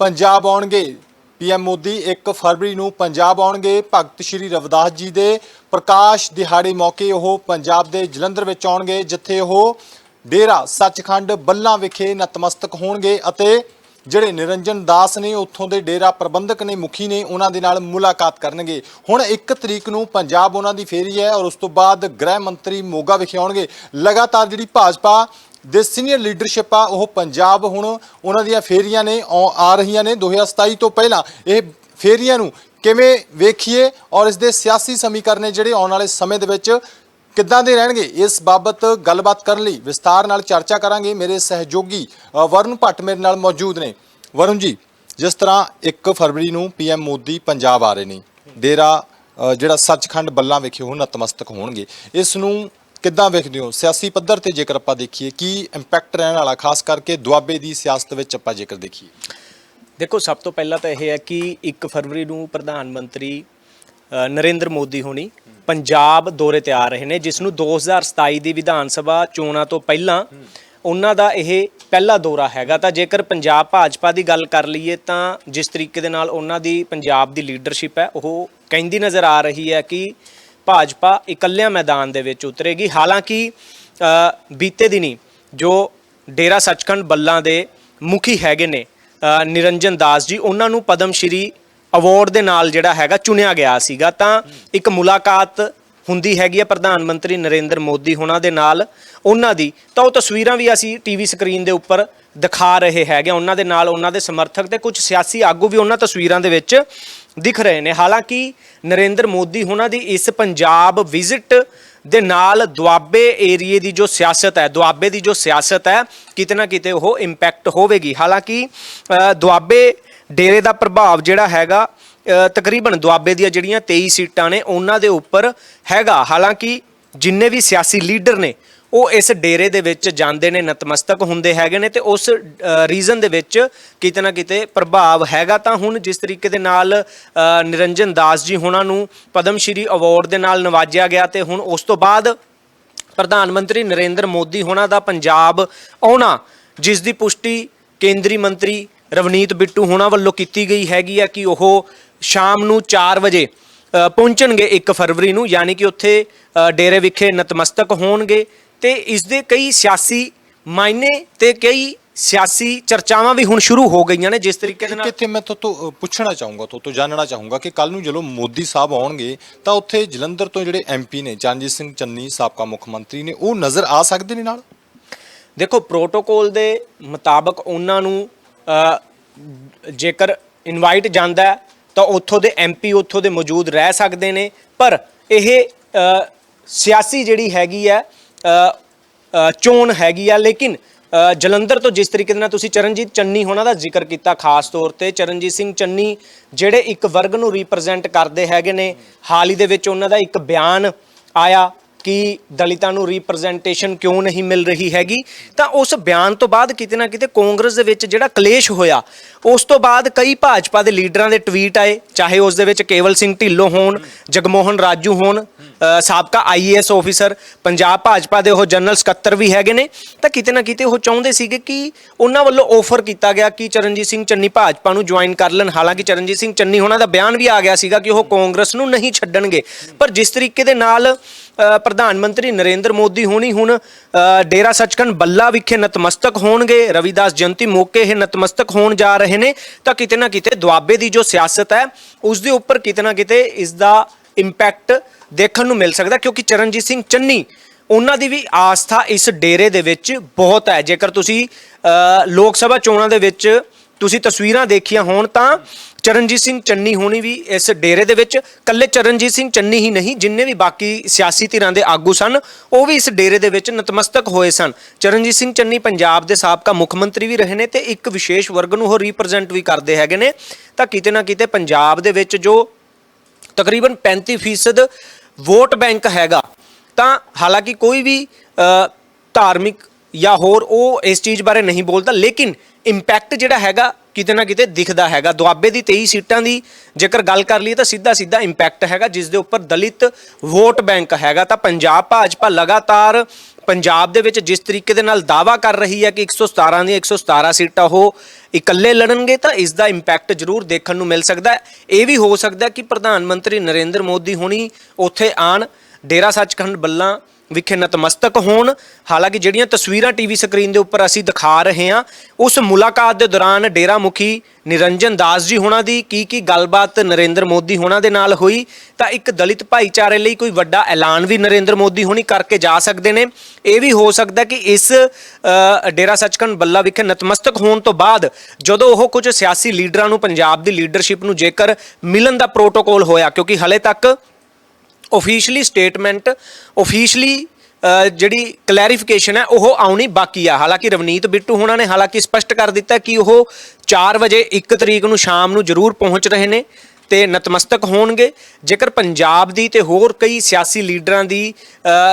ਪੰਜਾਬ ਆਉਣਗੇ। ਪੀਐਮ ਮੋਦੀ 1 ਫਰਵਰੀ ਨੂੰ ਪੰਜਾਬ ਆਉਣਗੇ। ਭਗਤ ਸ਼੍ਰੀ ਰਵਿਦਾਸ ਜੀ ਦੇ ਪ੍ਰਕਾਸ਼ ਦਿਹਾੜੇ ਮੌਕੇ ਉਹ ਪੰਜਾਬ ਦੇ ਜਲੰਧਰ ਵਿੱਚ ਆਉਣਗੇ, ਜਿੱਥੇ ਉਹ ਡੇਰਾ ਸੱਚਖੰਡ ਬੱਲਾ ਵਿਖੇ ਨਤਮਸਤਕ ਹੋਣਗੇ ਅਤੇ ਜਿਹੜੇ ਨਿਰੰਜਨ ਦਾਸ ਨੇ ਉੱਥੋਂ ਦੇ ਡੇਰਾ ਪ੍ਰਬੰਧਕ ਨੇ, ਮੁਖੀ ਨੇ, ਉਹਨਾਂ ਦੇ ਨਾਲ ਮੁਲਾਕਾਤ ਕਰਨਗੇ। ਹੁਣ 1 ਤਰੀਕ ਨੂੰ ਪੰਜਾਬ ਉਹਨਾਂ ਦੀ ਫੇਰੀ ਹੈ ਔਰ ਉਸ ਤੋਂ ਬਾਅਦ ਗ੍ਰਹਿ ਮੰਤਰੀ ਮੋਗਾ ਵਿਖੇ ਆਉਣਗੇ। ਲਗਾਤਾਰ ਜਿਹੜੀ ਭਾਜਪਾ ਦੇ ਸੀਨੀਅਰ ਲੀਡਰਸ਼ਿਪ ਆ ਉਹ ਪੰਜਾਬ ਹੁਣ ਉਹਨਾਂ ਦੀਆਂ ਫੇਰੀਆਂ ਨੇ ਆਉ- ਆ ਰਹੀਆਂ ਨੇ 2027 ਤੋਂ ਪਹਿਲਾਂ। ਇਹ ਫੇਰੀਆਂ ਨੂੰ ਕਿਵੇਂ ਵੇਖੀਏ ਔਰ ਇਸ ਦੇ ਸਿਆਸੀ ਸਮੀਕਰਨ ਨੇ ਜਿਹੜੇ ਆਉਣ ਵਾਲੇ ਸਮੇਂ ਦੇ ਵਿੱਚ ਕਿੱਦਾਂ ਦੇ ਰਹਿਣਗੇ ਇਸ ਬਾਬਤ ਗੱਲਬਾਤ ਕਰਨ ਲਈ ਵਿਸਤਾਰ ਨਾਲ ਚਰਚਾ ਕਰਾਂਗੇ। ਮੇਰੇ ਸਹਿਯੋਗੀ ਅ, ਵਰੁਣ ਭੱਟ ਮੇਰੇ ਨਾਲ ਮੌਜੂਦ ਨੇ। ਵਰੁਣ ਜੀ ਜਿਸ ਤਰ੍ਹਾਂ 1 ਫਰਵਰੀ ਨੂੰ ਪੀਐਮ ਮੋਦੀ ਪੰਜਾਬ ਆ ਰਹੇ ਨੇ ਡੇਰਾ ਅ, ਜਿਹੜਾ ਸੱਚਖੰਡ ਬੱਲਾਂ ਵਿਖੇ ਉਹ ਨਤਮਸਤਕ ਹੋਣਗੇ। ਇਸ ਨੂੰ ਕਿੱਦਾਂ ਵੇਖਦੇ ਹੋ? ਸਿਆਸੀ ਪੱਧਰ ਤੇ ਜੇਕਰ ਆਪਾਂ ਦੇਖੀਏ, ਕੀ ਇੰਪੈਕਟ ਰਹਿਣ ਵਾਲਾ, ਖਾਸ ਕਰਕੇ ਦੁਆਬੇ ਦੀ ਸਿਆਸਤ ਵਿੱਚ ਆਪਾਂ ਜੇਕਰ ਦੇਖੀਏ? ਦੇਖੋ, ਸਭ ਤੋਂ ਪਹਿਲਾਂ ਤਾਂ ਇਹ ਹੈ ਕਿ 1 ਫਰਵਰੀ ਨੂੰ ਪ੍ਰਧਾਨ ਮੰਤਰੀ ਨਰਿੰਦਰ ਮੋਦੀ ਹੋਣੀ ਪੰਜਾਬ ਦੌਰੇ ਤੇ ਆ ਰਹੇ ਨੇ, ਜਿਸ ਨੂੰ 2027 ਦੀ ਵਿਧਾਨ ਸਭਾ ਚੋਣਾਂ ਤੋਂ ਪਹਿਲਾਂ ਉਹਨਾਂ ਦਾ ਇਹ ਪਹਿਲਾ ਦੌਰਾ ਹੈਗਾ। ਤਾਂ ਜੇਕਰ ਪੰਜਾਬ ਭਾਜਪਾ ਦੀ ਗੱਲ ਕਰ ਲਈਏ, ਤਾਂ ਜਿਸ ਤਰੀਕੇ ਦੇ ਨਾਲ ਉਹਨਾਂ ਦੀ ਪੰਜਾਬ ਦੀ ਲੀਡਰਸ਼ਿਪ ਹੈ, ਉਹ ਕਹਿੰਦੀ ਨਜ਼ਰ ਆ ਰਹੀ ਹੈ ਕਿ ਭਾਜਪਾ ਇਕੱਲਿਆਂ ਮੈਦਾਨ ਦੇ ਵਿੱਚ ਉਤਰੇਗੀ। ਹਾਲਾਂਕਿ ਬੀਤੇ ਦਿਨੀ ਜੋ ਡੇਰਾ ਸੱਚਖੰਡ ਬੱਲਾਂ ਦੇ ਮੁਖੀ ਹੈਗੇ ਨੇ ਨਿਰੰਜਨ ਦਾਸ ਜੀ, ਉਹਨਾਂ ਨੂੰ ਪਦਮ ਸ਼੍ਰੀ ਅਵਾਰਡ ਦੇ ਨਾਲ ਜਿਹੜਾ ਹੈਗਾ ਚੁਣਿਆ ਗਿਆ ਸੀਗਾ। ਤਾਂ ਇੱਕ ਮੁਲਾਕਾਤ ਹੁੰਦੀ ਹੈਗੀ ਹੈ ਪ੍ਰਧਾਨ ਮੰਤਰੀ ਨਰਿੰਦਰ ਮੋਦੀ ਹੁਣਾਂ ਦੇ ਨਾਲ ਉਹਨਾਂ ਦੀ। ਤਾਂ ਉਹ ਤਸਵੀਰਾਂ ਵੀ ਅਸੀਂ ਟੀਵੀ ਸਕਰੀਨ ਦੇ ਉੱਪਰ ਦਿਖਾ ਰਹੇ ਹੈਗੇ ਹਾਂ। ਉਹਨਾਂ ਦੇ ਨਾਲ ਉਹਨਾਂ ਦੇ ਸਮਰਥਕ ਤੇ ਕੁਝ ਸਿਆਸੀ ਆਗੂ ਵੀ ਉਹਨਾਂ ਤਸਵੀਰਾਂ ਦੇ ਵਿੱਚ ਦਿਖ ਰਹੇ ਨੇ। ਹਾਲਾਂਕਿ ਨਰਿੰਦਰ ਮੋਦੀ ਉਹਨਾਂ ਦੀ ਇਸ ਪੰਜਾਬ ਵਿਜ਼ਿਟ ਦੇ ਨਾਲ ਦੁਆਬੇ ਏਰੀਏ ਦੀ ਜੋ ਸਿਆਸਤ ਹੈ, ਦੁਆਬੇ ਦੀ ਜੋ ਸਿਆਸਤ ਹੈ, ਕਿਤੇ ਨਾ ਕਿਤੇ ਉਹ ਇੰਪੈਕਟ ਹੋਵੇਗੀ। ਹਾਲਾਂਕਿ ਦੁਆਬੇ ਡੇਰੇ ਦਾ ਪ੍ਰਭਾਵ ਜਿਹੜਾ ਹੈਗਾ ਤਕਰੀਬਨ ਦੁਆਬੇ ਦੀਆਂ ਜਿਹੜੀਆਂ 23 ਸੀਟਾਂ ਨੇ, ਉਹਨਾਂ ਦੇ ਉੱਪਰ ਹੈਗਾ। ਹਾਲਾਂਕਿ ਜਿੰਨੇ ਵੀ ਸਿਆਸੀ ਲੀਡਰ ਨੇ ਉਹ ਇਸ ਡੇਰੇ ਦੇ ਵਿੱਚ ਜਾਂਦੇ ਨੇ, ਨਤਮਸਤਕ ਹੁੰਦੇ ਹੈਗੇ ਨੇ ਤੇ ਉਸ ਰੀਜ਼ਨ ਦੇ ਵਿੱਚ ਕਿਤੇ ਨਾ ਕਿਤੇ ਪ੍ਰਭਾਵ ਹੈਗਾ ਤਾਂ ਹੁਣ ਜਿਸ ਤਰੀਕੇ ਦੇ ਨਾਲ ਨਿਰੰਜਨ ਦਾਸ ਜੀ ਹੁਣਾਂ ਨੂੰ ਪਦਮ ਸ਼੍ਰੀ ਅਵਾਰਡ ਦੇ ਨਾਲ ਨਵਾਜਿਆ ਗਿਆ ਤੇ ਹੁਣ ਉਸ ਤੋਂ ਬਾਅਦ ਪ੍ਰਧਾਨ ਮੰਤਰੀ ਨਰਿੰਦਰ ਮੋਦੀ ਹੁਣਾਂ ਦਾ ਪੰਜਾਬ ਆਉਣਾ, ਜਿਸ ਦੀ ਪੁਸ਼ਟੀ ਕੇਂਦਰੀ ਮੰਤਰੀ ਰਵਨੀਤ ਬਿੱਟੂ ਹੁਣਾਂ ਵੱਲੋਂ ਕੀਤੀ ਗਈ ਹੈਗੀ ਆ ਕਿ ਉਹ ਸ਼ਾਮ ਨੂੰ 4 ਵਜੇ ਪਹੁੰਚਣਗੇ 1 ਫਰਵਰੀ ਨੂੰ, ਯਾਨੀ ਕਿ ਉੱਥੇ ਡੇਰੇ ਵਿਖੇ ਨਤਮਸਤਕ ਹੋਣਗੇ। ਤੇ ਇਸ ਦੇ ਕਈ ਸਿਆਸੀ ਮਾਇਨੇ ਤੇ ਕਈ ਸਿਆਸੀ ਚਰਚਾਵਾਂ ਵੀ ਹੁਣ ਸ਼ੁਰੂ ਹੋ ਗਈਆਂ ਨੇ ਜਿਸ ਤਰੀਕੇ ਦੇ ਨਾਲ ਕਿਤੇ ਮੈਂ ਤੋਂ ਪੁੱਛਣਾ ਚਾਹੂੰਗਾ ਤੋਂ ਤੋਂ ਜਾਣਨਾ ਚਾਹੂੰਗਾ ਕਿ ਕੱਲ ਨੂੰ ਜਦੋਂ ਮੋਦੀ ਸਾਹਿਬ ਆਉਣਗੇ ਤਾਂ ਉੱਥੇ ਜਲੰਧਰ ਤੋਂ ਜਿਹੜੇ ਐਮਪੀ ਨੇ ਚਰਨਜੀਤ ਸਿੰਘ ਚੰਨੀ ਸਾਬਕਾ ਮੁੱਖ ਮੰਤਰੀ ਨੇ ਉਹ ਨਜ਼ਰ ਆ ਸਕਦੇ ਨੇ ਨਾਲ? ਦੇਖੋ ਪ੍ਰੋਟੋਕੋਲ ਦੇ ਮੁਤਾਬਕ ਉਹਨਾਂ ਨੂੰ ਜੇਕਰ ਇਨਵਾਈਟ ਜਾਂਦਾ ਤਾਂ ਉੱਥੋਂ ਦੇ ਐਮਪੀ ਉੱਥੋਂ ਦੇ ਮੌਜੂਦ ਰਹਿ ਸਕਦੇ ਨੇ ਪਰ ਇਹ ਸਿਆਸੀ ਜਿਹੜੀ ਹੈਗੀ ਹੈ ਚੋਣ ਹੈਗੀ ਆ, ਲੇਕਿਨ ਜਲੰਧਰ ਤੋਂ ਜਿਸ ਤਰੀਕੇ ਦੇ ਨਾਲ ਤੁਸੀਂ ਚਰਨਜੀਤ ਚੰਨੀ ਹੋਣਾ ਦਾ ਜ਼ਿਕਰ ਕੀਤਾ ਖਾਸ ਤੌਰ ਤੇ, ਚਰਨਜੀਤ ਸਿੰਘ ਚੰਨੀ ਜਿਹੜੇ ਇੱਕ ਵਰਗ ਨੂੰ ਰਿਪਰੈਜ਼ੈਂਟ ਕਰਦੇ ਹੈਗੇ ਨੇ, ਹਾਲ ਹੀ ਦੇ ਵਿੱਚ ਉਹਨਾਂ ਦਾ ਇੱਕ ਬਿਆਨ ਆਇਆ ਕਿ ਦਲਿਤਾਂ ਨੂੰ ਰਿਪਰੈਜ਼ੈਂਟੇਸ਼ਨ ਕਿਉਂ ਨਹੀਂ ਮਿਲ ਰਹੀ ਹੈਗੀ? ਤਾਂ ਉਸ ਬਿਆਨ ਤੋਂ ਬਾਅਦ ਕਿਤੇ ਨਾ ਕਿਤੇ ਕਾਂਗਰਸ ਦੇ ਵਿੱਚ ਜਿਹੜਾ ਕਲੇਸ਼ ਹੋਇਆ ਉਸ ਤੋਂ ਬਾਅਦ ਕਈ ਭਾਜਪਾ ਦੇ ਲੀਡਰਾਂ ਦੇ ਟਵੀਟ ਆਏ ਚਾਹੇ ਉਸ ਦੇ ਵਿੱਚ ਕੇਵਲ ਸਿੰਘ ਢਿੱਲੋਂ ਹੋਣ ਜਗਮੋਹਨ ਰਾਜੂ ਹੋਣ ਅ, ਸਾਬਕਾ ਆਈਏਐਸ ਆਫੀਸਰ ਪੰਜਾਬ ਭਾਜਪਾ ਦੇ ਉਹ ਜਨਰਲ ਸਕੱਤਰ ਵੀ ਹੈਗੇ ਨੇ। ਤਾਂ ਕਿਤੇ ਨਾ ਕਿਤੇ ਉਹ ਚਾਹੁੰਦੇ ਸੀਗੇ ਕਿ ਉਹਨਾਂ ਵੱਲੋਂ ਆਫਰ ਕੀਤਾ ਗਿਆ ਕਿ ਚਰਨਜੀਤ ਸਿੰਘ ਚੰਨੀ ਭਾਜਪਾ ਨੂੰ ਜੁਆਇਨ ਕਰ ਲੈਣ। ਹਾਲਾਂਕਿ ਚਰਨਜੀਤ ਸਿੰਘ ਚੰਨੀ ਉਹਨਾਂ ਦਾ ਬਿਆਨ ਵੀ ਆ ਗਿਆ ਸੀਗਾ ਕਿ ਉਹ ਕਾਂਗਰਸ ਨੂੰ ਨਹੀਂ ਛੱਡਣਗੇ। ਪਰ ਜਿਸ ਤਰੀਕੇ ਦੇ ਨਾਲ ਪ੍ਰਧਾਨ ਮੰਤਰੀ ਨਰਿੰਦਰ ਮੋਦੀ ਹੋਣੀ ਹੁਣ ਡੇਰਾ ਸੱਚਖੰਡ ਬੱਲਾ ਵਿਖੇ ਨਤਮਸਤਕ ਹੋਣਗੇ। ਰਵਿਦਾਸ ਜਯੰਤੀ ਮੌਕੇ ਇਹ ਨਤਮਸਤਕ ਹੋਣ ਜਾ ਰਹੇ ਨੇ। ਤਾਂ ਕਿਤੇ ਨਾ ਕਿਤੇ ਦੁਆਬੇ ਦੀ ਜੋ ਸਿਆਸਤ ਹੈ, ਉਸ ਦੇ ਉੱਪਰ ਕਿਤੇ ਨਾ ਕਿਤੇ ਇਸ ਦਾ ਇੰਪੈਕਟ ਦੇਖਣ ਨੂੰ ਮਿਲ ਸਕਦਾ, ਕਿਉਂਕਿ ਚਰਨਜੀਤ ਸਿੰਘ ਚੰਨੀ, ਉਹਨਾਂ ਦੀ ਵੀ ਆਸਥਾ ਇਸ ਡੇਰੇ ਦੇ ਵਿੱਚ ਬਹੁਤ ਹੈ। ਜੇਕਰ ਤੁਸੀਂ ਲੋਕ ਸਭਾ ਚੋਣਾਂ ਦੇ ਵਿੱਚ ਤੁਸੀਂ ਤਸਵੀਰਾਂ ਦੇਖੀਆਂ ਹੋਣ ਤਾਂ ਚਰਨਜੀਤ ਸਿੰਘ ਚੰਨੀ ਹੋਣੀ ਵੀ ਇਸ ਡੇਰੇ ਦੇ ਵਿੱਚ ਕੱਲੇ ਚਰਨਜੀਤ ਸਿੰਘ ਚੰਨੀ ਹੀ ਨਹੀਂ, ਜਿੰਨੇ ਵੀ ਬਾਕੀ ਸਿਆਸੀ ਧਿਰਾਂ ਦੇ ਆਗੂ ਸਨ, ਉਹ ਵੀ ਇਸ ਡੇਰੇ ਦੇ ਵਿੱਚ ਨਤਮਸਤਕ ਹੋਏ ਸਨ। ਚਰਨਜੀਤ ਸਿੰਘ ਚੰਨੀ ਪੰਜਾਬ ਦੇ ਸਾਬਕਾ ਮੁੱਖ ਮੰਤਰੀ ਵੀ ਰਹੇ ਨੇ ਤੇ ਇੱਕ ਵਿਸ਼ੇਸ਼ ਵਰਗ ਨੂੰ ਉਹ ਰਿਪਰੈਜ਼ੈਂਟ ਵੀ ਕਰਦੇ ਹੈਗੇ ਨੇ। ਤਾਂ ਕਿਤੇ ਨਾ ਕਿਤੇ ਪੰਜਾਬ ਦੇ ਵਿੱਚ ਜੋ ਤਕਰੀਬਨ 35% ਵੋਟ ਬੈਂਕ ਹੈਗਾ, ਤਾਂ ਹਾਲਾਂਕਿ ਕੋਈ ਵੀ ਧਾਰਮਿਕ ਜਾਂ ਹੋਰ ਉਹ ਇਸ ਚੀਜ਼ ਬਾਰੇ ਨਹੀਂ ਬੋਲਦਾ, ਲੇਕਿਨ ਇੰਪੈਕਟ ਜਿਹੜਾ ਹੈਗਾ ਕਿਤੇ ਨਾ ਕਿਤੇ ਦਿਖਦਾ ਹੈਗਾ। ਦੁਆਬੇ ਦੀ 23 ਸੀਟਾਂ ਦੀ ਜੇਕਰ ਗੱਲ ਕਰ ਲਈਏ ਤਾਂ ਸਿੱਧਾ ਸਿੱਧਾ ਇੰਪੈਕਟ ਹੈਗਾ, ਜਿਸ ਦੇ ਉੱਪਰ ਦਲਿਤ ਵੋਟ ਬੈਂਕ ਹੈਗਾ। ਤਾਂ ਪੰਜਾਬ ਭਾਜਪਾ ਲਗਾਤਾਰ ਪੰਜਾਬ ਦੇ ਵਿੱਚ ਜਿਸ ਤਰੀਕੇ ਦੇ ਨਾਲ ਦਾਵਾ ਕਰ ਰਹੀ ਹੈ ਕਿ 117 ਦੀਆਂ 117 ਸੀਟਾਂ ਉਹ ਇਕੱਲੇ ਲੜਨਗੇ, ਤਾਂ ਇਸ ਦਾ ਇੰਪੈਕਟ ਜ਼ਰੂਰ ਦੇਖਣ ਨੂੰ ਮਿਲ ਸਕਦਾ ਇਹ ਵੀ ਹੋ ਸਕਦਾ ਕਿ ਪ੍ਰਧਾਨ ਮੰਤਰੀ ਨਰਿੰਦਰ ਮੋਦੀ ਹੁਣੀ ਉੱਥੇ ਆਣ ਡੇਰਾ ਸੱਚਖੰਡ ਬੱਲਾ ਵਿਖੇ ਨਤਮਸਤਕ ਹੋਣ। ਹਾਲਾਂਕਿ ਜਿਹੜੀਆਂ ਤਸਵੀਰਾਂ ਟੀਵੀ ਸਕਰੀਨ ਦੇ ਉੱਪਰ ਅਸੀਂ ਦਿਖਾ ਰਹੇ ਹਾਂ, ਉਸ ਮੁਲਾਕਾਤ ਦੇ ਦੌਰਾਨ ਡੇਰਾ ਮੁਖੀ ਨਿਰੰਜਨ ਦਾਸ ਜੀ ਹੋਣਾ ਦੀ ਕੀ ਕੀ ਗੱਲਬਾਤ ਨਰਿੰਦਰ ਮੋਦੀ ਹੋਣਾ ਦੇ ਨਾਲ ਹੋਈ, ਤਾਂ ਇੱਕ ਦਲਿਤ ਭਾਈਚਾਰੇ ਲਈ ਕੋਈ ਵੱਡਾ ਐਲਾਨ ਵੀ ਨਰਿੰਦਰ ਮੋਦੀ ਹੋਣੀ ਕਰਕੇ ਜਾ ਸਕਦੇ ਨੇ। ਇਹ ਵੀ ਹੋ ਸਕਦਾ ਕਿ ਇਸ ਡੇਰਾ ਸੱਚਖੰਡ ਬੱਲਾ ਵਿਖੇ ਨਤਮਸਤਕ ਹੋਣ ਤੋਂ ਬਾਅਦ ਜਦੋਂ ਉਹ ਕੁਝ ਸਿਆਸੀ ਲੀਡਰਾਂ ਨੂੰ, ਪੰਜਾਬ ਦੀ ਲੀਡਰਸ਼ਿਪ ਨੂੰ ਜੇਕਰ ਮਿਲਣ ਦਾ ਪ੍ਰੋਟੋਕੋਲ ਹੋਇਆ, ਕਿਉਂਕਿ ਹਲੇ ਤੱਕ ਆਫੀਸ਼ੀਅਲੀ ਸਟੇਟਮੈਂਟ ਆਫੀਸ਼ੀਅਲੀ ਜਿਹੜੀ ਕਲੈਰੀਫਿਕੇਸ਼ਨ ਹੈ, ਉਹ ਆਉਣੀ ਬਾਕੀ ਆ। ਹਾਲਾਂਕਿ ਰਵਨੀਤ ਬਿੱਟੂ ਹੋਣਾ ਨੇ ਹਾਲਾਂਕਿ ਸਪਸ਼ਟ ਕਰ ਦਿੱਤਾ ਕਿ ਉਹ 4 ਵਜੇ 1 ਤਰੀਕ ਨੂੰ ਸ਼ਾਮ ਨੂੰ ਜ਼ਰੂਰ ਪਹੁੰਚ ਰਹੇ ਨੇ ਤੇ ਨਤਮਸਤਕ ਹੋਣਗੇ। ਜੇਕਰ ਪੰਜਾਬ ਦੀ ਤੇ ਹੋਰ ਕਈ ਸਿਆਸੀ ਲੀਡਰਾਂ ਦੀ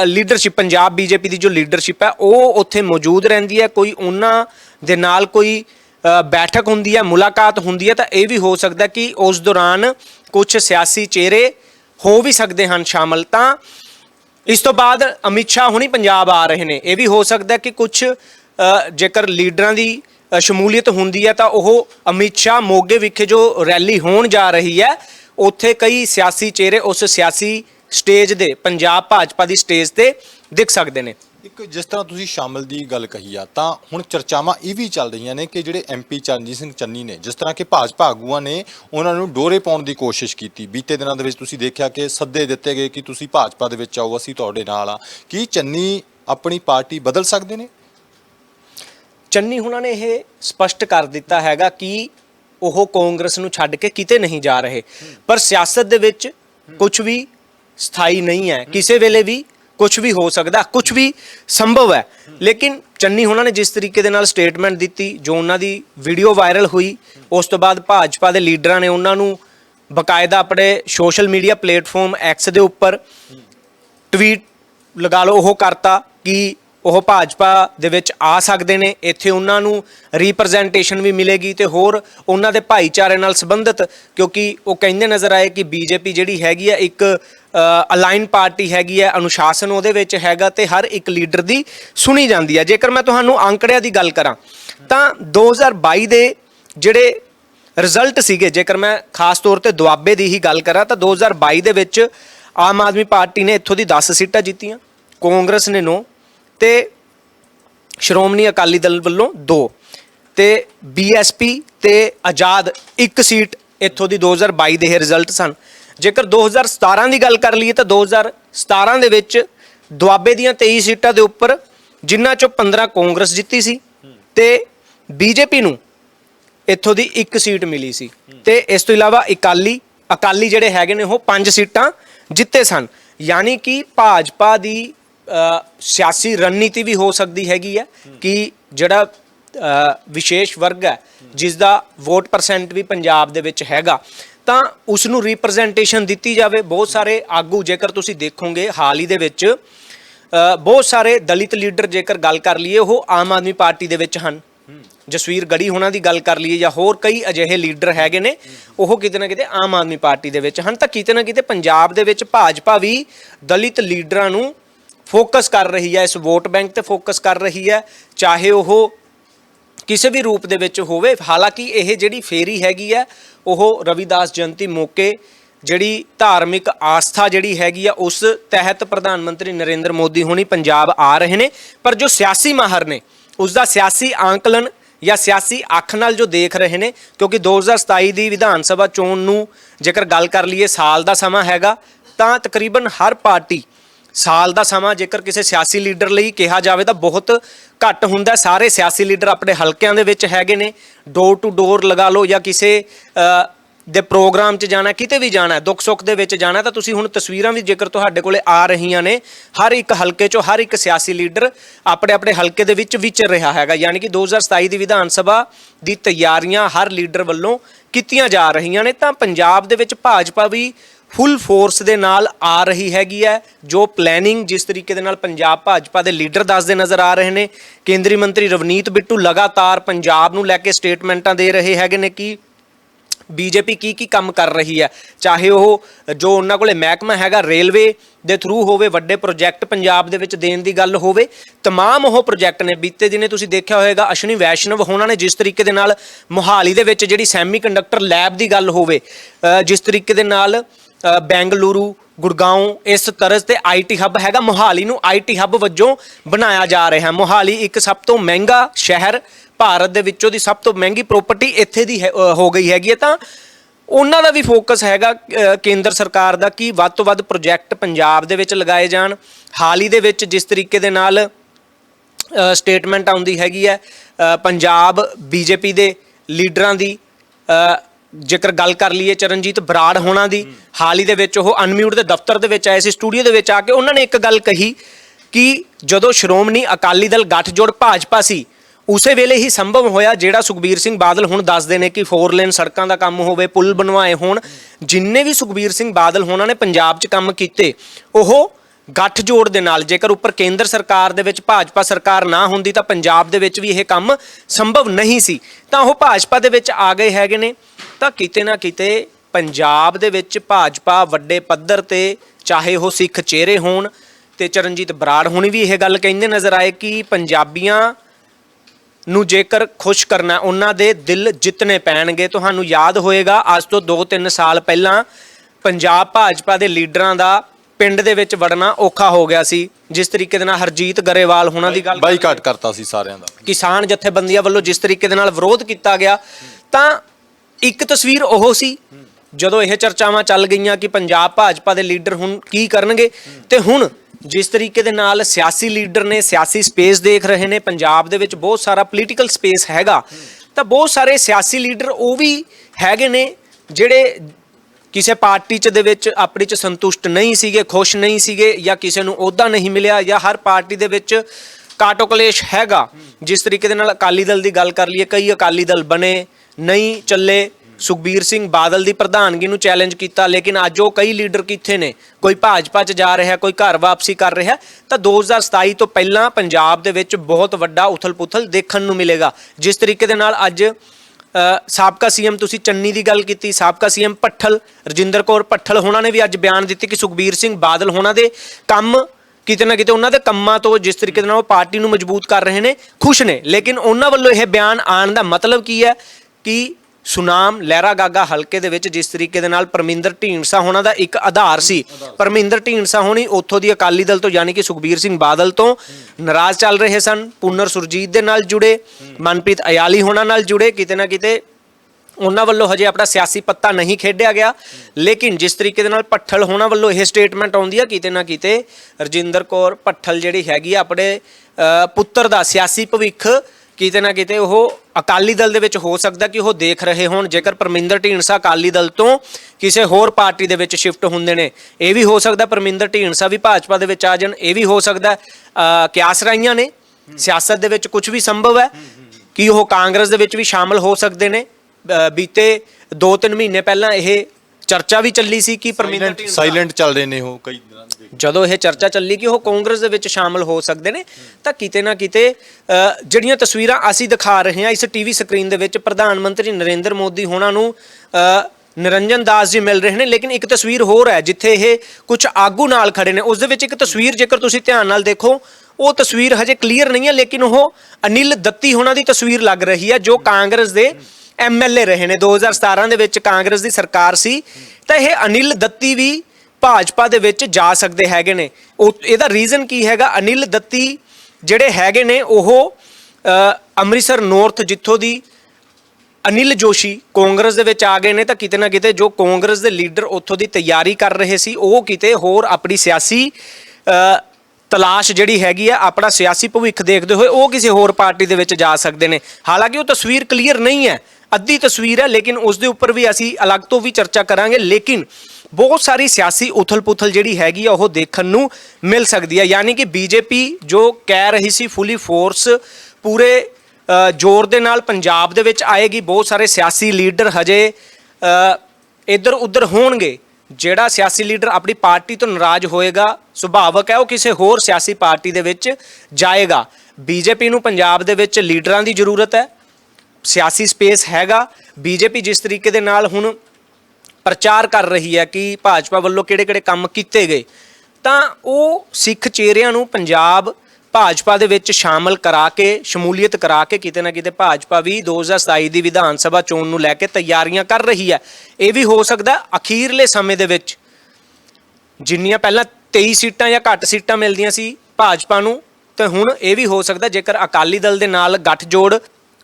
ਲੀਡਰਸ਼ਿਪ ਪੰਜਾਬ ਬੀਜੇਪੀ ਦੀ ਜੋ ਲੀਡਰਸ਼ਿਪ ਹੈ, ਉਹ ਉੱਥੇ ਮੌਜੂਦ ਰਹਿੰਦੀ ਹੈ। ਕੋਈ ਉਹਨਾਂ ਦੇ ਨਾਲ ਕੋਈ ਬੈਠਕ ਹੁੰਦੀ ਹੈ, ਮੁਲਾਕਾਤ ਹੁੰਦੀ ਹੈ, ਤਾਂ ਇਹ ਵੀ ਹੋ ਸਕਦਾ ਕਿ ਉਸ ਦੌਰਾਨ ਕੁਝ ਸਿਆਸੀ ਚਿਹਰੇ ਹੋ ਵੀ ਸਕਦੇ ਹਨ ਸ਼ਾਮਲ, ਤਾਂ ਇਸ ਤੋਂ ਬਾਅਦ ਅਮਿਤ ਸ਼ਾਹ ਹੁਣੀ ਪੰਜਾਬ ਆ ਰਹੇ ਨੇ। ਇਹ ਵੀ ਹੋ ਸਕਦਾ ਕਿ ਕੁਝ ਜੇਕਰ ਲੀਡਰਾਂ ਦੀ ਸ਼ਮੂਲੀਅਤ ਹੁੰਦੀ ਹੈ, ਤਾਂ ਉਹ ਅਮਿਤ ਸ਼ਾਹ ਮੋਗੇ ਵਿਖੇ ਜੋ ਰੈਲੀ ਹੋਣ ਜਾ ਰਹੀ ਹੈ, ਉੱਥੇ ਕਈ ਸਿਆਸੀ ਚਿਹਰੇ ਉਸ ਸਿਆਸੀ ਸਟੇਜ ਦੇ, ਪੰਜਾਬ ਭਾਜਪਾ ਦੀ ਸਟੇਜ ਤੇ ਦਿਖ ਸਕਦੇ ਨੇ। ਇੱਕ ਜਿਸ ਤਰ੍ਹਾਂ ਤੁਸੀਂ ਸ਼ਾਮਲ ਦੀ ਗੱਲ ਕਹੀ ਆ ਤਾਂ ਹੁਣ ਚਰਚਾਵਾਂ ਇਹ ਵੀ ਚੱਲ ਰਹੀਆਂ ਨੇ ਕਿ ਜਿਹੜੇ ਐਮਪੀ ਚਰਨਜੀਤ ਸਿੰਘ ਚੰਨੀ ਨੇ ਜਿਸ ਤਰ੍ਹਾਂ ਕਿ ਭਾਜਪਾ ਆਗੂਆਂ ਨੇ ਉਹਨਾਂ ਨੂੰ ਡੋਰੇ ਪਾਉਣ ਦੀ ਕੋਸ਼ਿਸ਼ ਕੀਤੀ। ਬੀਤੇ ਦਿਨਾਂ ਦੇ ਵਿੱਚ ਤੁਸੀਂ ਦੇਖਿਆ ਕਿ ਸੱਦੇ ਦਿੱਤੇ ਗਏ ਕਿ ਤੁਸੀਂ ਭਾਜਪਾ ਦੇ ਵਿੱਚ ਆਓ ਅਸੀਂ ਤੁਹਾਡੇ ਨਾਲ ਆ। ਕੀ ਚੰਨੀ ਆਪਣੀ ਪਾਰਟੀ ਬਦਲ ਸਕਦੇ ਨੇ? ਚੰਨੀ ਹੁਣਾਂ ਨੇ ਇਹ ਸਪਸ਼ਟ ਕਰ ਦਿੱਤਾ ਹੈਗਾ ਕਿ ਉਹ ਕਾਂਗਰਸ ਨੂੰ ਛੱਡ ਕੇ ਕਿਤੇ ਨਹੀਂ ਜਾ ਰਹੇ। ਪਰ ਸਿਆਸਤ ਦੇ ਵਿੱਚ ਕੁਝ ਵੀ ਸਥਾਈ ਨਹੀਂ ਹੈ। ਕਿਸੇ ਵੇਲੇ ਵੀ ਕੁਝ ਵੀ ਹੋ ਸਕਦਾ ਕੁਝ ਵੀ ਸੰਭਵ ਹੈ। ਲੇਕਿਨ ਚੰਨੀ ਉਹਨਾਂ ਨੇ ਜਿਸ ਤਰੀਕੇ ਦੇ ਨਾਲ ਸਟੇਟਮੈਂਟ ਦਿੱਤੀ, ਜੋ ਉਹਨਾਂ ਦੀ ਵੀਡੀਓ ਵਾਇਰਲ ਹੋਈ, ਉਸ ਤੋਂ ਬਾਅਦ ਭਾਜਪਾ ਦੇ ਲੀਡਰਾਂ ਨੇ ਉਹਨਾਂ ਨੂੰ ਬਕਾਇਦਾ ਆਪਣੇ ਸੋਸ਼ਲ ਮੀਡੀਆ ਪਲੇਟਫਾਰਮ ਐਕਸ ਦੇ ਉੱਪਰ ਟਵੀਟ ਲਗਾ ਲਓ, ਉਹ ਕਰਤਾ ਕਿ ਉਹ ਭਾਜਪਾ ਦੇ ਵਿੱਚ ਆ ਸਕਦੇ ਨੇ। ਇੱਥੇ ਉਹਨਾਂ ਨੂੰ ਰਿਪਰੈਜ਼ੈਂਟੇਸ਼ਨ ਵੀ ਮਿਲੇਗੀ ਤੇ ਹੋਰ ਉਹਨਾਂ ਦੇ ਭਾਈਚਾਰੇ ਨਾਲ ਸੰਬੰਧਿਤ, ਕਿਉਂਕਿ ਉਹ ਕਹਿੰਦੇ ਨਜ਼ਰ ਆਏ ਕਿ ਬੀਜੇਪੀ ਜਿਹੜੀ ਹੈਗੀ ਆ, ਇੱਕ ਅਲਾਈਨ ਪਾਰਟੀ ਹੈਗੀ ਹੈ ਅਨੁਸ਼ਾਸਨ ਉਹਦੇ ਵਿੱਚ ਹੈਗਾ ਤੇ ਹਰ ਇੱਕ ਲੀਡਰ ਦੀ ਸੁਣੀ ਜਾਂਦੀ ਹੈ ਜੇਕਰ ਮੈਂ ਤੁਹਾਨੂੰ ਅੰਕੜਿਆਂ ਦੀ ਗੱਲ ਕਰਾਂ, ਤਾਂ 2022 ਦੇ ਜਿਹੜੇ ਰਿਜ਼ਲਟ ਸੀਗੇ, ਜੇਕਰ ਮੈਂ ਖਾਸ ਤੌਰ ਤੇ ਦੁਆਬੇ ਦੀ ਹੀ ਗੱਲ ਕਰਾਂ, ਤਾਂ 2022 ਦੇ ਵਿੱਚ ਆਮ ਆਦਮੀ ਪਾਰਟੀ ਨੇ ਇੱਥੋਂ ਦੀ 10 ਸੀਟਾਂ ਜਿੱਤੀਆਂ, ਕਾਂਗਰਸ ਨੇ 9 ਤੇ ਸ਼੍ਰੋਮਣੀ ਅਕਾਲੀ ਦਲ ਵੱਲੋਂ 2 ਤੇ ਬੀਐਸਪੀ ਤੇ ਆਜ਼ਾਦ ਇੱਕ ਸੀਟ ਇੱਥੋਂ ਦੀ 2022 ਦੇ ਇਹ ਰਿਜ਼ਲਟ ਸਨ। ਜੇਕਰ 2017 ਦੀ ਗੱਲ ਕਰ ਲਈਏ ਤਾਂ 2017 ਦੇ ਵਿੱਚ ਦੁਆਬੇ ਦੀਆਂ 23 ਸੀਟਾਂ ਦੇ ਉੱਪਰ ਜਿਨ੍ਹਾਂ ਚੋਂ 15 ਕਾਂਗਰਸ ਜਿੱਤੀ ਸੀ ਤੇ ਬੀਜੇਪੀ ਨੂੰ ਇੱਥੋਂ ਦੀ ਇੱਕ ਸੀਟ ਮਿਲੀ ਸੀ। ਤੇ ਇਸ ਤੋਂ ਇਲਾਵਾ ਇਕਾਲੀ, ਅਕਾਲੀ ਜਿਹੜੇ ਹੈਗੇ ਨੇ ਉਹ ਪੰਜ ਸੀਟਾਂ ਜਿੱਤੇ ਸਨ। ਯਾਨੀ ਕਿ ਭਾਜਪਾ ਦੀ ਸਿਆਸੀ ਰਣਨੀਤੀ ਵੀ ਹੋ ਸਕਦੀ ਹੈਗੀ ਹੈ ਕਿ ਜਿਹੜਾ ਵਿਸ਼ੇਸ਼ ਵਰਗ ਹੈ ਜਿਸ ਦਾ ਵੋਟ ਪਰਸੈਂਟ ਵੀ ਪੰਜਾਬ ਦੇ ਵਿੱਚ ਹੈਗਾ, ਤਾਂ ਉਸ ਨੂੰ ਰਿਪਰੈਜ਼ੈਂਟੇਸ਼ਨ ਦਿੱਤੀ ਜਾਵੇ। ਬਹੁਤ ਸਾਰੇ ਆਗੂ ਜੇਕਰ ਤੁਸੀਂ ਦੇਖੋਗੇ ਹਾਲ ਹੀ ਦੇ ਵਿੱਚ ਬਹੁਤ ਸਾਰੇ ਦਲਿਤ ਲੀਡਰ ਜੇਕਰ ਗੱਲ ਕਰ ਲਈਏ, ਉਹ ਆਮ ਆਦਮੀ ਪਾਰਟੀ ਦੇ ਵਿੱਚ ਹਨ। ਜਸਵੀਰ ਗੜੀ ਹੋਣਾ ਦੀ ਗੱਲ ਕਰ ਲਈਏ ਜਾਂ ਹੋਰ ਕਈ ਅਜਿਹੇ ਲੀਡਰ ਹੈਗੇ ਨੇ, ਉਹ ਕਿਤੇ ਨਾ ਕਿਤੇ ਆਮ ਆਦਮੀ ਪਾਰਟੀ ਦੇ ਵਿੱਚ ਹਨ। ਤਾਂ ਕਿਤੇ ਨਾ ਕਿਤੇ ਪੰਜਾਬ ਦੇ ਵਿੱਚ ਭਾਜਪਾ ਵੀ ਦਲਿਤ ਲੀਡਰਾਂ ਨੂੰ ਫੋਕਸ ਕਰ ਰਹੀ ਹੈ, ਇਸ ਵੋਟ ਬੈਂਕ ਤੇ ਫੋਕਸ ਕਰ ਰਹੀ ਹੈ, ਚਾਹੇ ਉਹ ਕਿਸੇ ਵੀ ਰੂਪ ਦੇ ਵਿੱਚ ਹੋਵੇ, ਹਾਲਾਂਕਿ ਇਹ ਜਿਹੜੀ ਫੇਰੀ ਹੈਗੀ ਹੈ, ਉਹ ਰਵਿਦਾਸ ਜਯੰਤੀ ਮੌਕੇ ਜਿਹੜੀ ਧਾਰਮਿਕ ਆਸਥਾ ਜਿਹੜੀ ਹੈਗੀ ਆ, ਉਸ ਤਹਿਤ ਪ੍ਰਧਾਨ ਮੰਤਰੀ ਨਰਿੰਦਰ ਮੋਦੀ ਹੁਣੀ ਪੰਜਾਬ ਆ ਰਹੇ ਨੇ, ਪਰ ਜੋ ਸਿਆਸੀ ਮਾਹਰ ਨੇ ਉਸ ਦਾ ਸਿਆਸੀ ਆਂਕਲਨ ਜਾਂ ਸਿਆਸੀ ਅੱਖ ਨਾਲ ਜੋ ਦੇਖ ਰਹੇ ਨੇ, ਕਿਉਂਕਿ 2027 ਦੀ ਵਿਧਾਨ ਸਭਾ ਚੋਣ ਨੂੰ ਜੇਕਰ ਗੱਲ ਕਰ ਲਈਏ, ਸਾਲ ਦਾ ਸਮਾਂ ਹੈਗਾ, ਤਾਂ ਤਕਰੀਬਨ ਹਰ ਪਾਰਟੀ ਸਾਲ ਦਾ ਸਮਾਂ ਜੇਕਰ ਕਿਸੇ ਸਿਆਸੀ ਲੀਡਰ ਲਈ ਕਿਹਾ ਜਾਵੇ ਤਾਂ ਬਹੁਤ ਘੱਟ ਹੁੰਦਾ। ਸਾਰੇ ਸਿਆਸੀ ਲੀਡਰ ਆਪਣੇ ਹਲਕਿਆਂ ਦੇ ਵਿੱਚ ਹੈਗੇ ਨੇ। ਡੋਰ ਟੂ ਡੋਰ ਲਗਾ ਲਓ ਜਾਂ ਕਿਸੇ ਦੇ ਪ੍ਰੋਗਰਾਮ 'ਚ ਜਾਣਾ, ਕਿਤੇ ਵੀ ਜਾਣਾ, ਦੁੱਖ ਸੁੱਖ ਦੇ ਵਿੱਚ ਜਾਣਾ, ਤਾਂ ਤੁਸੀਂ ਹੁਣ ਤਸਵੀਰਾਂ ਵੀ ਜੇਕਰ ਤੁਹਾਡੇ ਕੋਲੇ ਆ ਰਹੀਆਂ ਨੇ, ਹਰ ਇੱਕ ਹਲਕੇ 'ਚੋਂ ਹਰ ਇੱਕ ਸਿਆਸੀ ਲੀਡਰ ਆਪਣੇ ਆਪਣੇ ਹਲਕੇ ਦੇ ਵਿੱਚ ਵਿਚਰ ਰਿਹਾ ਹੈਗਾ। ਯਾਨੀ ਕਿ 2027 ਦੀ ਵਿਧਾਨ ਸਭਾ ਦੀ ਤਿਆਰੀਆਂ ਹਰ ਲੀਡਰ ਵੱਲੋਂ ਕੀਤੀਆਂ ਜਾ ਰਹੀਆਂ ਨੇ। ਤਾਂ ਪੰਜਾਬ ਦੇ ਵਿੱਚ ਭਾਜਪਾ ਵੀ ਫੁੱਲ ਫੋਰਸ ਦੇ ਨਾਲ ਆ ਰਹੀ ਹੈਗੀ ਹੈ ਜੋ ਪਲੈਨਿੰਗ ਜਿਸ ਤਰੀਕੇ ਦੇ ਨਾਲ ਪੰਜਾਬ ਭਾਜਪਾ ਦੇ ਲੀਡਰ ਦੱਸਦੇ ਨਜ਼ਰ ਆ ਰਹੇ ਨੇ ਕੇਂਦਰੀ ਮੰਤਰੀ ਰਵਨੀਤ ਬਿੱਟੂ ਲਗਾਤਾਰ ਪੰਜਾਬ ਨੂੰ ਲੈ ਕੇ ਸਟੇਟਮੈਂਟਾਂ ਦੇ ਰਹੇ ਹੈਗੇ ਨੇ ਕਿ ਬੀਜੇਪੀ ਕੀ ਕੀ ਕੰਮ ਕਰ ਰਹੀ ਹੈ ਚਾਹੇ ਉਹ ਜੋ ਉਹਨਾਂ ਕੋਲੇ ਮਹਿਕਮਾ ਹੈਗਾ ਰੇਲਵੇ ਦੇ ਥਰੂ ਹੋਵੇ ਵੱਡੇ ਪ੍ਰੋਜੈਕਟ ਪੰਜਾਬ ਦੇ ਵਿੱਚ ਦੇਣ ਦੀ ਗੱਲ ਹੋਵੇ तमाम ਉਹ ਪ੍ਰੋਜੈਕਟ ਨੇ ਬੀਤੇ ਦਿਨੇ ਤੁਸੀਂ ਦੇਖਿਆ ਹੋਵੇਗਾ ਅਸ਼ਵਨੀ ਵੈਸ਼ਨਵ ਹੋਣਾ ਨੇ ਜਿਸ ਤਰੀਕੇ ਦੇ ਨਾਲ ਮੋਹਾਲੀ ਦੇ ਵਿੱਚ ਜਿਹੜੀ ਸੈਮੀਕੰਡਕਟਰ ਲੈਬ ਦੀ ਗੱਲ ਹੋਵੇ ਅ, ਜਿਸ ਤਰੀਕੇ ਦੇ ਨਾਲ ਅ, ਬੈਂਗਲੁਰੂ ਗੁੜਗਾਉਂ ਇਸ ਤਰਜ਼ ਤੇ ਆਈਟੀ ਹੱਬ ਹੈਗਾ। ਮੋਹਾਲੀ ਨੂੰ ਆਈਟੀ ਹੱਬ ਵਜੋਂ ਬਣਾਇਆ ਜਾ ਰਿਹਾ ਹੈ। ਮੋਹਾਲੀ ਇੱਕ ਸਭ ਤੋਂ ਮਹਿੰਗਾ ਸ਼ਹਿਰ ਭਾਰਤ ਦੇ ਵਿੱਚੋਂ ਦੀ ਸਭ ਤੋਂ ਮਹਿੰਗੀ ਪ੍ਰਾਪਰਟੀ ਇੱਥੇ ਦੀ ਹੈ- ਹੋ ਗਈ ਹੈਗੀ ਹੈ। ਤਾਂ ਉਹਨਾਂ ਦਾ ਵੀ ਫੋਕਸ ਹੈਗਾ ਕੇਂਦਰ ਸਰਕਾਰ ਦਾ ਕਿ ਵੱਧ ਤੋਂ ਵੱਧ ਪ੍ਰੋਜੈਕਟ ਪੰਜਾਬ ਦੇ ਵਿੱਚ ਲਗਾਏ ਜਾਣ। ਹਾਲ ਹੀ ਦੇ ਵਿੱਚ ਜਿਸ ਤਰੀਕੇ ਦੇ ਨਾਲ ਸਟੇਟਮੈਂਟ ਆਉਂਦੀ ਹੈਗੀ ਹੈ ਅ, ਪੰਜਾਬ ਬੀਜੇਪੀ ਦੇ ਲੀਡਰਾਂ ਦੀ ਜੇਕਰ ਗੱਲ ਕਰ ਲਈਏ ਚਰਨਜੀਤ ਬਰਾੜ ਹੋਣਾ ਦੀ, ਹਾਲ ਹੀ ਦੇ ਵਿੱਚ ਉਹ ਅਨਮਿਊਟ ਦੇ ਦਫ਼ਤਰ ਦੇ ਵਿੱਚ ਆਏ ਸੀ, ਸਟੂਡੀਓ ਦੇ ਵਿੱਚ ਆ ਕੇ ਉਹਨਾਂ ਨੇ ਇੱਕ ਗੱਲ ਕਹੀ ਕਿ ਜਦੋਂ ਸ਼੍ਰੋਮਣੀ ਅਕਾਲੀ ਦਲ ਗੱਠਜੋੜ ਭਾਜਪਾ ਸੀ, ਉਸੇ ਵੇਲੇ ਹੀ ਸੰਭਵ ਹੋਇਆ ਜਿਹੜਾ ਸੁਖਬੀਰ ਸਿੰਘ ਬਾਦਲ ਹੁਣ ਦੱਸਦੇ ਨੇ ਕਿ ਫੋਰ ਲੇਨ ਸੜਕਾਂ ਦਾ ਕੰਮ ਹੋਵੇ, ਪੁਲ ਬਣਵਾਏ ਹੋਣ, ਜਿੰਨੇ ਵੀ ਸੁਖਬੀਰ ਸਿੰਘ ਬਾਦਲ ਹੋਣਾ ਨੇ ਪੰਜਾਬ 'ਚ ਕੰਮ ਕੀਤੇ, ਉਹ ਗੱਠਜੋੜ ਦੇ ਨਾਲ, ਜੇਕਰ ਉੱਪਰ ਕੇਂਦਰ ਸਰਕਾਰ ਦੇ ਵਿੱਚ ਭਾਜਪਾ ਸਰਕਾਰ ਨਾ ਹੁੰਦੀ ਤਾਂ ਪੰਜਾਬ ਦੇ ਵਿੱਚ ਵੀ ਇਹ ਕੰਮ ਸੰਭਵ ਨਹੀਂ ਸੀ। ਤਾਂ ਉਹ ਭਾਜਪਾ ਦੇ ਵਿੱਚ ਆ ਗਏ ਹੈਗੇ ਨੇ। ਤਾਂ ਕਿਤੇ ਨਾ ਕਿਤੇ ਪੰਜਾਬ ਦੇ ਵਿੱਚ ਭਾਜਪਾ ਵੱਡੇ ਪੱਧਰ ਤੇ ਚਾਹੇ ਉਹ ਸਿੱਖ ਚਿਹਰੇ ਹੋਣ ਤੇ ਚਰਨਜੀਤ ਬਰਾੜ ਹੁਣੀ ਵੀ ਇਹ ਗੱਲ ਕਹਿੰਦੇ ਨਜ਼ਰ ਆਏ ਕਿ ਪੰਜਾਬੀਆਂ ਨੂੰ ਜੇਕਰ ਖੁਸ਼ ਕਰਨਾ, ਉਹਨਾਂ ਦੇ ਦਿਲ ਜਿੱਤਨੇ ਪੈਣਗੇ। ਤੁਹਾਨੂੰ ਯਾਦ ਹੋਏਗਾ, ਅੱਜ ਤੋਂ 2-3 ਸਾਲ ਪਹਿਲਾਂ ਪੰਜਾਬ ਭਾਜਪਾ ਦੇ ਲੀਡਰਾਂ ਦਾ ਪਿੰਡ ਦੇ ਵਿੱਚ ਵੜਨਾ ਔਖਾ ਹੋ ਗਿਆ ਸੀ। ਜਿਸ ਤਰੀਕੇ ਦੇ ਨਾਲ ਹਰਜੀਤ ਗਰੇਵਾਲ ਹੁਣਾਂ ਦੀ ਗੱਲ ਬਾਈਕਾਟ ਕਰਤਾ ਸੀ ਸਾਰਿਆਂ ਦਾ। ਕਿਸਾਨ ਜਥੇਬੰਦੀਆਂ ਵੱਲੋਂ ਜਿਸ ਤਰੀਕੇ ਦੇ ਨਾਲ ਵਿਰੋਧ ਕੀਤਾ ਗਿਆ ਤਾਂ ਇੱਕ ਤਸਵੀਰ ਉਹ ਸੀ ਜਦੋਂ ਇਹ ਚਰਚਾਵਾਂ ਚੱਲ ਗਈਆਂ ਕਿ ਪੰਜਾਬ ਭਾਜਪਾ ਦੇ ਲੀਡਰ ਹੁਣ ਕੀ ਕਰਨਗੇ ਤੇ ਹੁਣ ਜਿਸ ਤਰੀਕੇ ਦੇ ਨਾਲ ਸਿਆਸੀ ਲੀਡਰ ਨੇ ਸਿਆਸੀ ਸਪੇਸ ਦੇਖ ਰਹੇ ਨੇ ਪੰਜਾਬ ਦੇ ਵਿੱਚ ਬਹੁਤ ਸਾਰਾ ਪੋਲੀਟੀਕਲ ਸਪੇਸ ਹੈਗਾ ਤਾਂ ਬਹੁਤ ਸਾਰੇ ਸਿਆਸੀ ਲੀਡਰ ਉਹ ਵੀ ਹੈਗੇ ਨੇ ਜਿਹੜੇ ਕਿਸੇ ਪਾਰਟੀ ਚ ਦੇ ਵਿੱਚ ਆਪਣੀ ਚ ਸੰਤੁਸ਼ਟ ਨਹੀਂ ਸੀਗੇ, ਖੁਸ਼ ਨਹੀਂ ਸੀਗੇ ਜਾਂ ਕਿਸੇ ਨੂੰ ਅਹੁਦਾ ਨਹੀਂ ਮਿਲਿਆ ਜਾਂ ਹਰ ਪਾਰਟੀ ਦੇ ਵਿੱਚ ਕਾਟੋ ਕਲੇਸ਼ ਹੈਗਾ। ਜਿਸ ਤਰੀਕੇ ਦੇ ਨਾਲ ਅਕਾਲੀ ਦਲ ਦੀ ਗੱਲ ਕਰ ਲਈਏ, ਕਈ ਅਕਾਲੀ ਦਲ ਬਣੇ, ਨਹੀਂ ਚੱਲੇ। ਸੁਖਬੀਰ ਸਿੰਘ ਬਾਦਲ ਦੀ ਪ੍ਰਧਾਨਗੀ ਨੂੰ ਚੈਲੰਜ ਕੀਤਾ, ਲੇਕਿਨ ਅੱਜ ਉਹ ਕਈ ਲੀਡਰ ਕਿੱਥੇ ਨੇ? ਕੋਈ ਭਾਜਪਾ 'ਚ ਜਾ ਰਿਹਾ, ਕੋਈ ਘਰ ਵਾਪਸੀ ਕਰ ਰਿਹਾ, ਤਾਂ 2027 ਤੋਂ ਪਹਿਲਾਂ ਪੰਜਾਬ ਦੇ ਵਿੱਚ ਬਹੁਤ ਵੱਡਾ ਉਥਲ-ਪੁਥਲ ਦੇਖਣ ਨੂੰ ਮਿਲੇਗਾ। ਜਿਸ ਤਰੀਕੇ ਦੇ ਨਾਲ ਅੱਜ ਸਾਬਕਾ ਸੀਐਮ ਤੁਸੀਂ ਚੰਨੀ ਦੀ ਗੱਲ ਕੀਤੀ, ਸਾਬਕਾ ਸੀਐਮ ਪੱਠਲ ਰਜਿੰਦਰ ਕੌਰ ਪੱਠਲ ਹੋਣਾ ਨੇ ਵੀ ਅੱਜ ਬਿਆਨ ਦਿੱਤੇ ਕਿ ਸੁਖਬੀਰ ਸਿੰਘ ਬਾਦਲ ਹੋਣਾ ਦੇ ਕੰਮ ਕਿਤੇ ਨਾ ਕਿਤੇ ਉਹਨਾਂ ਦੇ ਕੰਮਾਂ ਤੋਂ ਜਿਸ ਤਰੀਕੇ ਦੇ ਨਾਲ ਉਹ ਪਾਰਟੀ ਨੂੰ ਮਜ਼ਬੂਤ ਕਰ ਰਹੇ ਨੇ, ਖੁਸ਼ ਨੇ। ਲੇਕਿਨ ਉਹਨਾਂ ਵੱਲੋਂ ਇਹ ਬਿਆਨ ਆਉਣ ਦਾ ਮਤਲਬ ਕੀ ਹੈ? ਕਿ ਸੁਨਾਮ ਲਹਿਰਾ ਗਾਗਾ ਹਲਕੇ ਦੇ ਵਿੱਚ ਜਿਸ ਤਰੀਕੇ ਦੇ ਨਾਲ ਪਰਮਿੰਦਰ ਢੀਂਡਸਾ ਹੋਣਾ ਦਾ ਇੱਕ ਆਧਾਰ ਸੀ। ਪਰਮਿੰਦਰ ਢੀਂਡਸਾ ਹੋਣੀ ਉੱਥੋਂ ਦੀ ਅਕਾਲੀ ਦਲ ਤੋਂ ਯਾਨੀ ਕਿ ਸੁਖਬੀਰ ਸਿੰਘ ਬਾਦਲ ਤੋਂ ਨਾਰਾਜ਼ ਚੱਲ ਰਹੇ ਸਨ। ਪੁਨਰ ਸੁਰਜੀਤ ਦੇ ਨਾਲ ਜੁੜੇ, ਮਨਪ੍ਰੀਤ ਅਯਾਲੀ ਹੋਣਾ ਨਾਲ ਜੁੜੇ, ਕਿਤੇ ਨਾ ਕਿਤੇ ਉਹਨਾਂ ਵੱਲੋਂ ਹਜੇ ਆਪਣਾ ਸਿਆਸੀ ਪੱਤਾ ਨਹੀਂ ਖੇਡਿਆ ਗਿਆ। ਲੇਕਿਨ ਜਿਸ ਤਰੀਕੇ ਦੇ ਨਾਲ ਪੱਠਲ ਹੋਣਾ ਵੱਲੋਂ ਇਹ ਸਟੇਟਮੈਂਟ ਆਉਂਦੀ ਆ, ਕਿਤੇ ਨਾ ਕਿਤੇ ਰਜਿੰਦਰ ਕੌਰ ਪੱਠਲ ਜਿਹੜੀ ਹੈਗੀ ਆ ਆਪਣੇ ਪੁੱਤਰ ਦਾ ਸਿਆਸੀ ਭਵਿੱਖ ਕਿਤੇ ਨਾ ਕਿਤੇ ਉਹ ਅਕਾਲੀ ਦਲ ਦੇ ਵਿੱਚ ਹੋ ਸਕਦਾ ਕਿ ਉਹ ਦੇਖ ਰਹੇ ਹੋਣ। ਜੇਕਰ ਪਰਮਿੰਦਰ ਢੀਂਡਸਾ ਅਕਾਲੀ ਦਲ ਤੋਂ ਕਿਸੇ ਹੋਰ ਪਾਰਟੀ ਦੇ ਵਿੱਚ ਸ਼ਿਫਟ ਹੁੰਦੇ ਨੇ ਇਹ ਵੀ ਹੋ ਸਕਦਾ ਪਰਮਿੰਦਰ ਢੀਂਡਸਾ ਵੀ ਭਾਜਪਾ ਦੇ ਵਿੱਚ ਆ ਜਾਣ ਇਹ ਵੀ ਹੋ ਸਕਦਾ ਅ, ਕਿਆਸ ਰਾਈਆਂ ਨੇ। ਸਿਆਸਤ ਦੇ ਵਿੱਚ ਕੁਝ ਵੀ ਸੰਭਵ ਹੈ। ਕਿ ਉਹ ਕਾਂਗਰਸ ਦੇ ਵਿੱਚ ਵੀ ਸ਼ਾਮਲ ਹੋ ਸਕਦੇ ਨੇ? ਬੀਤੇ 2-3 ਮਹੀਨੇ ਪਹਿਲਾਂ ਇਹ ਚਰਚਾ ਵੀ ਚੱਲੀ ਸੀ ਕਿ ਪਰਮਿੰਦਰ ਢੀਂਡਸਾ ਸਾਇਲੈਂਟ ਚੱਲ ਰਹੇ ਨੇ ਉਹ ਕਈ ਦਿਨਾਂ ਦੇ ਜਦੋਂ ਇਹ ਚਰਚਾ ਚੱਲੀ ਕਿ ਉਹ ਕਾਂਗਰਸ ਦੇ ਵਿੱਚ ਸ਼ਾਮਲ ਹੋ ਸਕਦੇ ਨੇ ਤਾਂ ਕਿਤੇ ਨਾ ਕਿਤੇ ਅ, ਜਿਹੜੀਆਂ ਤਸਵੀਰਾਂ ਅਸੀਂ ਦਿਖਾ ਰਹੇ ਹਾਂ ਇਸ ਟੀਵੀ ਸਕਰੀਨ ਦੇ ਵਿੱਚ ਪ੍ਰਧਾਨ ਮੰਤਰੀ ਨਰਿੰਦਰ ਮੋਦੀ ਹੋਣਾ ਨੂੰ ਅ, ਨਿਰੰਜਨ ਦਾਸ ਜੀ ਮਿਲ ਰਹੇ ਨੇ ਲੇਕਿਨ ਇੱਕ ਤਸਵੀਰ ਹੋਰ ਹੈ ਜਿੱਥੇ ਇਹ ਕੁਝ ਆਗੂ ਨਾਲ ਖੜੇ ਨੇ। ਉਸ ਦੇ ਵਿੱਚ ਇੱਕ ਤਸਵੀਰ ਜੇਕਰ ਤੁਸੀਂ ਧਿਆਨ ਨਾਲ ਦੇਖੋ ਉਹ ਤਸਵੀਰ ਹਜੇ ਕਲੀਅਰ ਨਹੀਂ ਹੈ ਲੇਕਿਨ ਉਹ ਅਨਿਲ ਦੱਤੀ ਹੋਣਾ ਦੀ ਤਸਵੀਰ ਲੱਗ ਰਹੀ ਹੈ ਜੋ ਕਾਂਗਰਸ ਦੇ ਐਮਐਲਏ ਰਹੇ ਨੇ। 2017 ਦੇ ਵਿੱਚ ਕਾਂਗਰਸ ਦੀ ਸਰਕਾਰ ਸੀ। ਤਾਂ ਇਹ ਅਨਿਲ ਦੱਤੀ ਵੀ ਭਾਜਪਾ ਦੇ ਵਿੱਚ ਜਾ ਸਕਦੇ ਹੈਗੇ ਨੇ। ਉਹ, ਇਹਦਾ ਰੀਜ਼ਨ ਕੀ ਹੈਗਾ? ਅਨਿਲ ਦੱਤੀ ਜਿਹੜੇ ਹੈਗੇ ਨੇ, ਉਹ ਅੰਮ੍ਰਿਤਸਰ ਨਾਰਥ ਜਿੱਥੋਂ ਦੀ ਅਨਿਲ ਜੋਸ਼ੀ ਕਾਂਗਰਸ ਦੇ ਵਿੱਚ ਆ ਗਏ ਨੇ, ਤਾਂ ਕਿਤੇ ਨਾ ਕਿਤੇ ਜੋ ਕਾਂਗਰਸ ਦੇ ਲੀਡਰ ਉੱਥੋਂ ਦੀ ਤਿਆਰੀ ਕਰ ਰਹੇ ਸੀ, ਉਹ ਕਿਤੇ ਹੋਰ ਆਪਣੀ ਸਿਆਸੀ ਤਲਾਸ਼ ਜਿਹੜੀ ਹੈਗੀ ਆ, ਆਪਣਾ ਸਿਆਸੀ ਭਵਿੱਖ ਦੇਖਦੇ ਹੋਏ ਉਹ ਕਿਸੇ ਹੋਰ ਪਾਰਟੀ ਦੇ ਵਿੱਚ ਜਾ ਸਕਦੇ ਨੇ। ਹਾਲਾਂਕਿ ਉਹ ਤਸਵੀਰ ਕਲੀਅਰ ਨਹੀਂ ਹੈ। ਅੱਧੀ ਤਸਵੀਰ ਹੈ, ਲੇਕਿਨ ਉਸ ਦੇ ਉੱਪਰ ਵੀ ਅਸੀਂ ਅਲੱਗ ਤੋਂ ਵੀ ਚਰਚਾ ਕਰਾਂਗੇ। ਲੇਕਿਨ ਬਹੁਤ ਸਾਰੀ ਸਿਆਸੀ ਉਥਲ-ਪੁਥਲ ਜਿਹੜੀ ਹੈਗੀ ਆ, ਉਹ ਦੇਖਣ ਨੂੰ ਮਿਲ ਸਕਦੀ ਹੈ ਯਾਨੀ ਕਿ ਬੀਜੇਪੀ ਜੋ ਕਹਿ ਰਹੀ ਸੀ, ਫੁੱਲੀ ਫੋਰਸ ਪੂਰੇ ਜ਼ੋਰ ਦੇ ਨਾਲ ਪੰਜਾਬ ਦੇ ਵਿੱਚ ਆਏਗੀ। ਬਹੁਤ ਸਾਰੇ ਸਿਆਸੀ ਲੀਡਰ ਹਜੇ ਇੱਧਰ ਉੱਧਰ ਹੋਣਗੇ। ਜਿਹੜਾ ਸਿਆਸੀ ਲੀਡਰ ਆਪਣੀ ਪਾਰਟੀ ਤੋਂ ਨਾਰਾਜ਼ ਹੋਏਗਾ, ਸੁਭਾਵਕ ਹੈ, ਉਹ ਕਿਸੇ ਹੋਰ ਸਿਆਸੀ ਪਾਰਟੀ ਦੇ ਵਿੱਚ ਜਾਏਗਾ। ਬੀਜੇਪੀ ਨੂੰ ਪੰਜਾਬ ਦੇ ਵਿੱਚ ਲੀਡਰਾਂ ਦੀ ਜ਼ਰੂਰਤ ਹੈ। ਸਿਆਸੀ ਸਪੇਸ ਹੈਗਾ। ਬੀਜੇਪੀ ਜਿਸ ਤਰੀਕੇ ਦੇ ਨਾਲ ਹੁਣ ਪ੍ਰਚਾਰ ਕਰ ਰਹੀ ਹੈ ਕਿ ਭਾਜਪਾ ਵੱਲੋਂ ਕਿਹੜੇ-ਕਿਹੜੇ ਕੰਮ ਕੀਤੇ ਗਏ, ਤਾਂ ਉਹ ਸਿੱਖ ਚਿਹਰਿਆਂ ਨੂੰ ਪੰਜਾਬ ਭਾਜਪਾ ਦੇ ਵਿੱਚ ਸ਼ਾਮਲ ਕਰਾ ਕੇ, ਸ਼ਮੂਲੀਅਤ ਕਰਾ ਕੇ ਕਿਤੇ ਨਾ ਕਿਤੇ ਭਾਜਪਾ ਵੀ 2027 ਦੀ ਵਿਧਾਨ ਸਭਾ ਚੋਣ ਨੂੰ ਲੈ ਕੇ ਤਿਆਰੀਆਂ ਕਰ ਰਹੀ ਹੈ। ਇਹ ਵੀ ਹੋ ਸਕਦਾ ਅਖੀਰਲੇ ਸਮੇਂ ਦੇ ਵਿੱਚ ਜਿੰਨੀਆਂ ਪਹਿਲਾਂ 23 ਸੀਟਾਂ ਜਾਂ ਘੱਟ ਸੀਟਾਂ ਮਿਲਦੀਆਂ ਸੀ ਭਾਜਪਾ ਨੂੰ, ਤੇ ਹੁਣ ਇਹ ਵੀ ਹੋ ਸਕਦਾ ਜੇਕਰ ਅਕਾਲੀ ਦਲ ਦੇ ਨਾਲ ਗੱਠਜੋੜ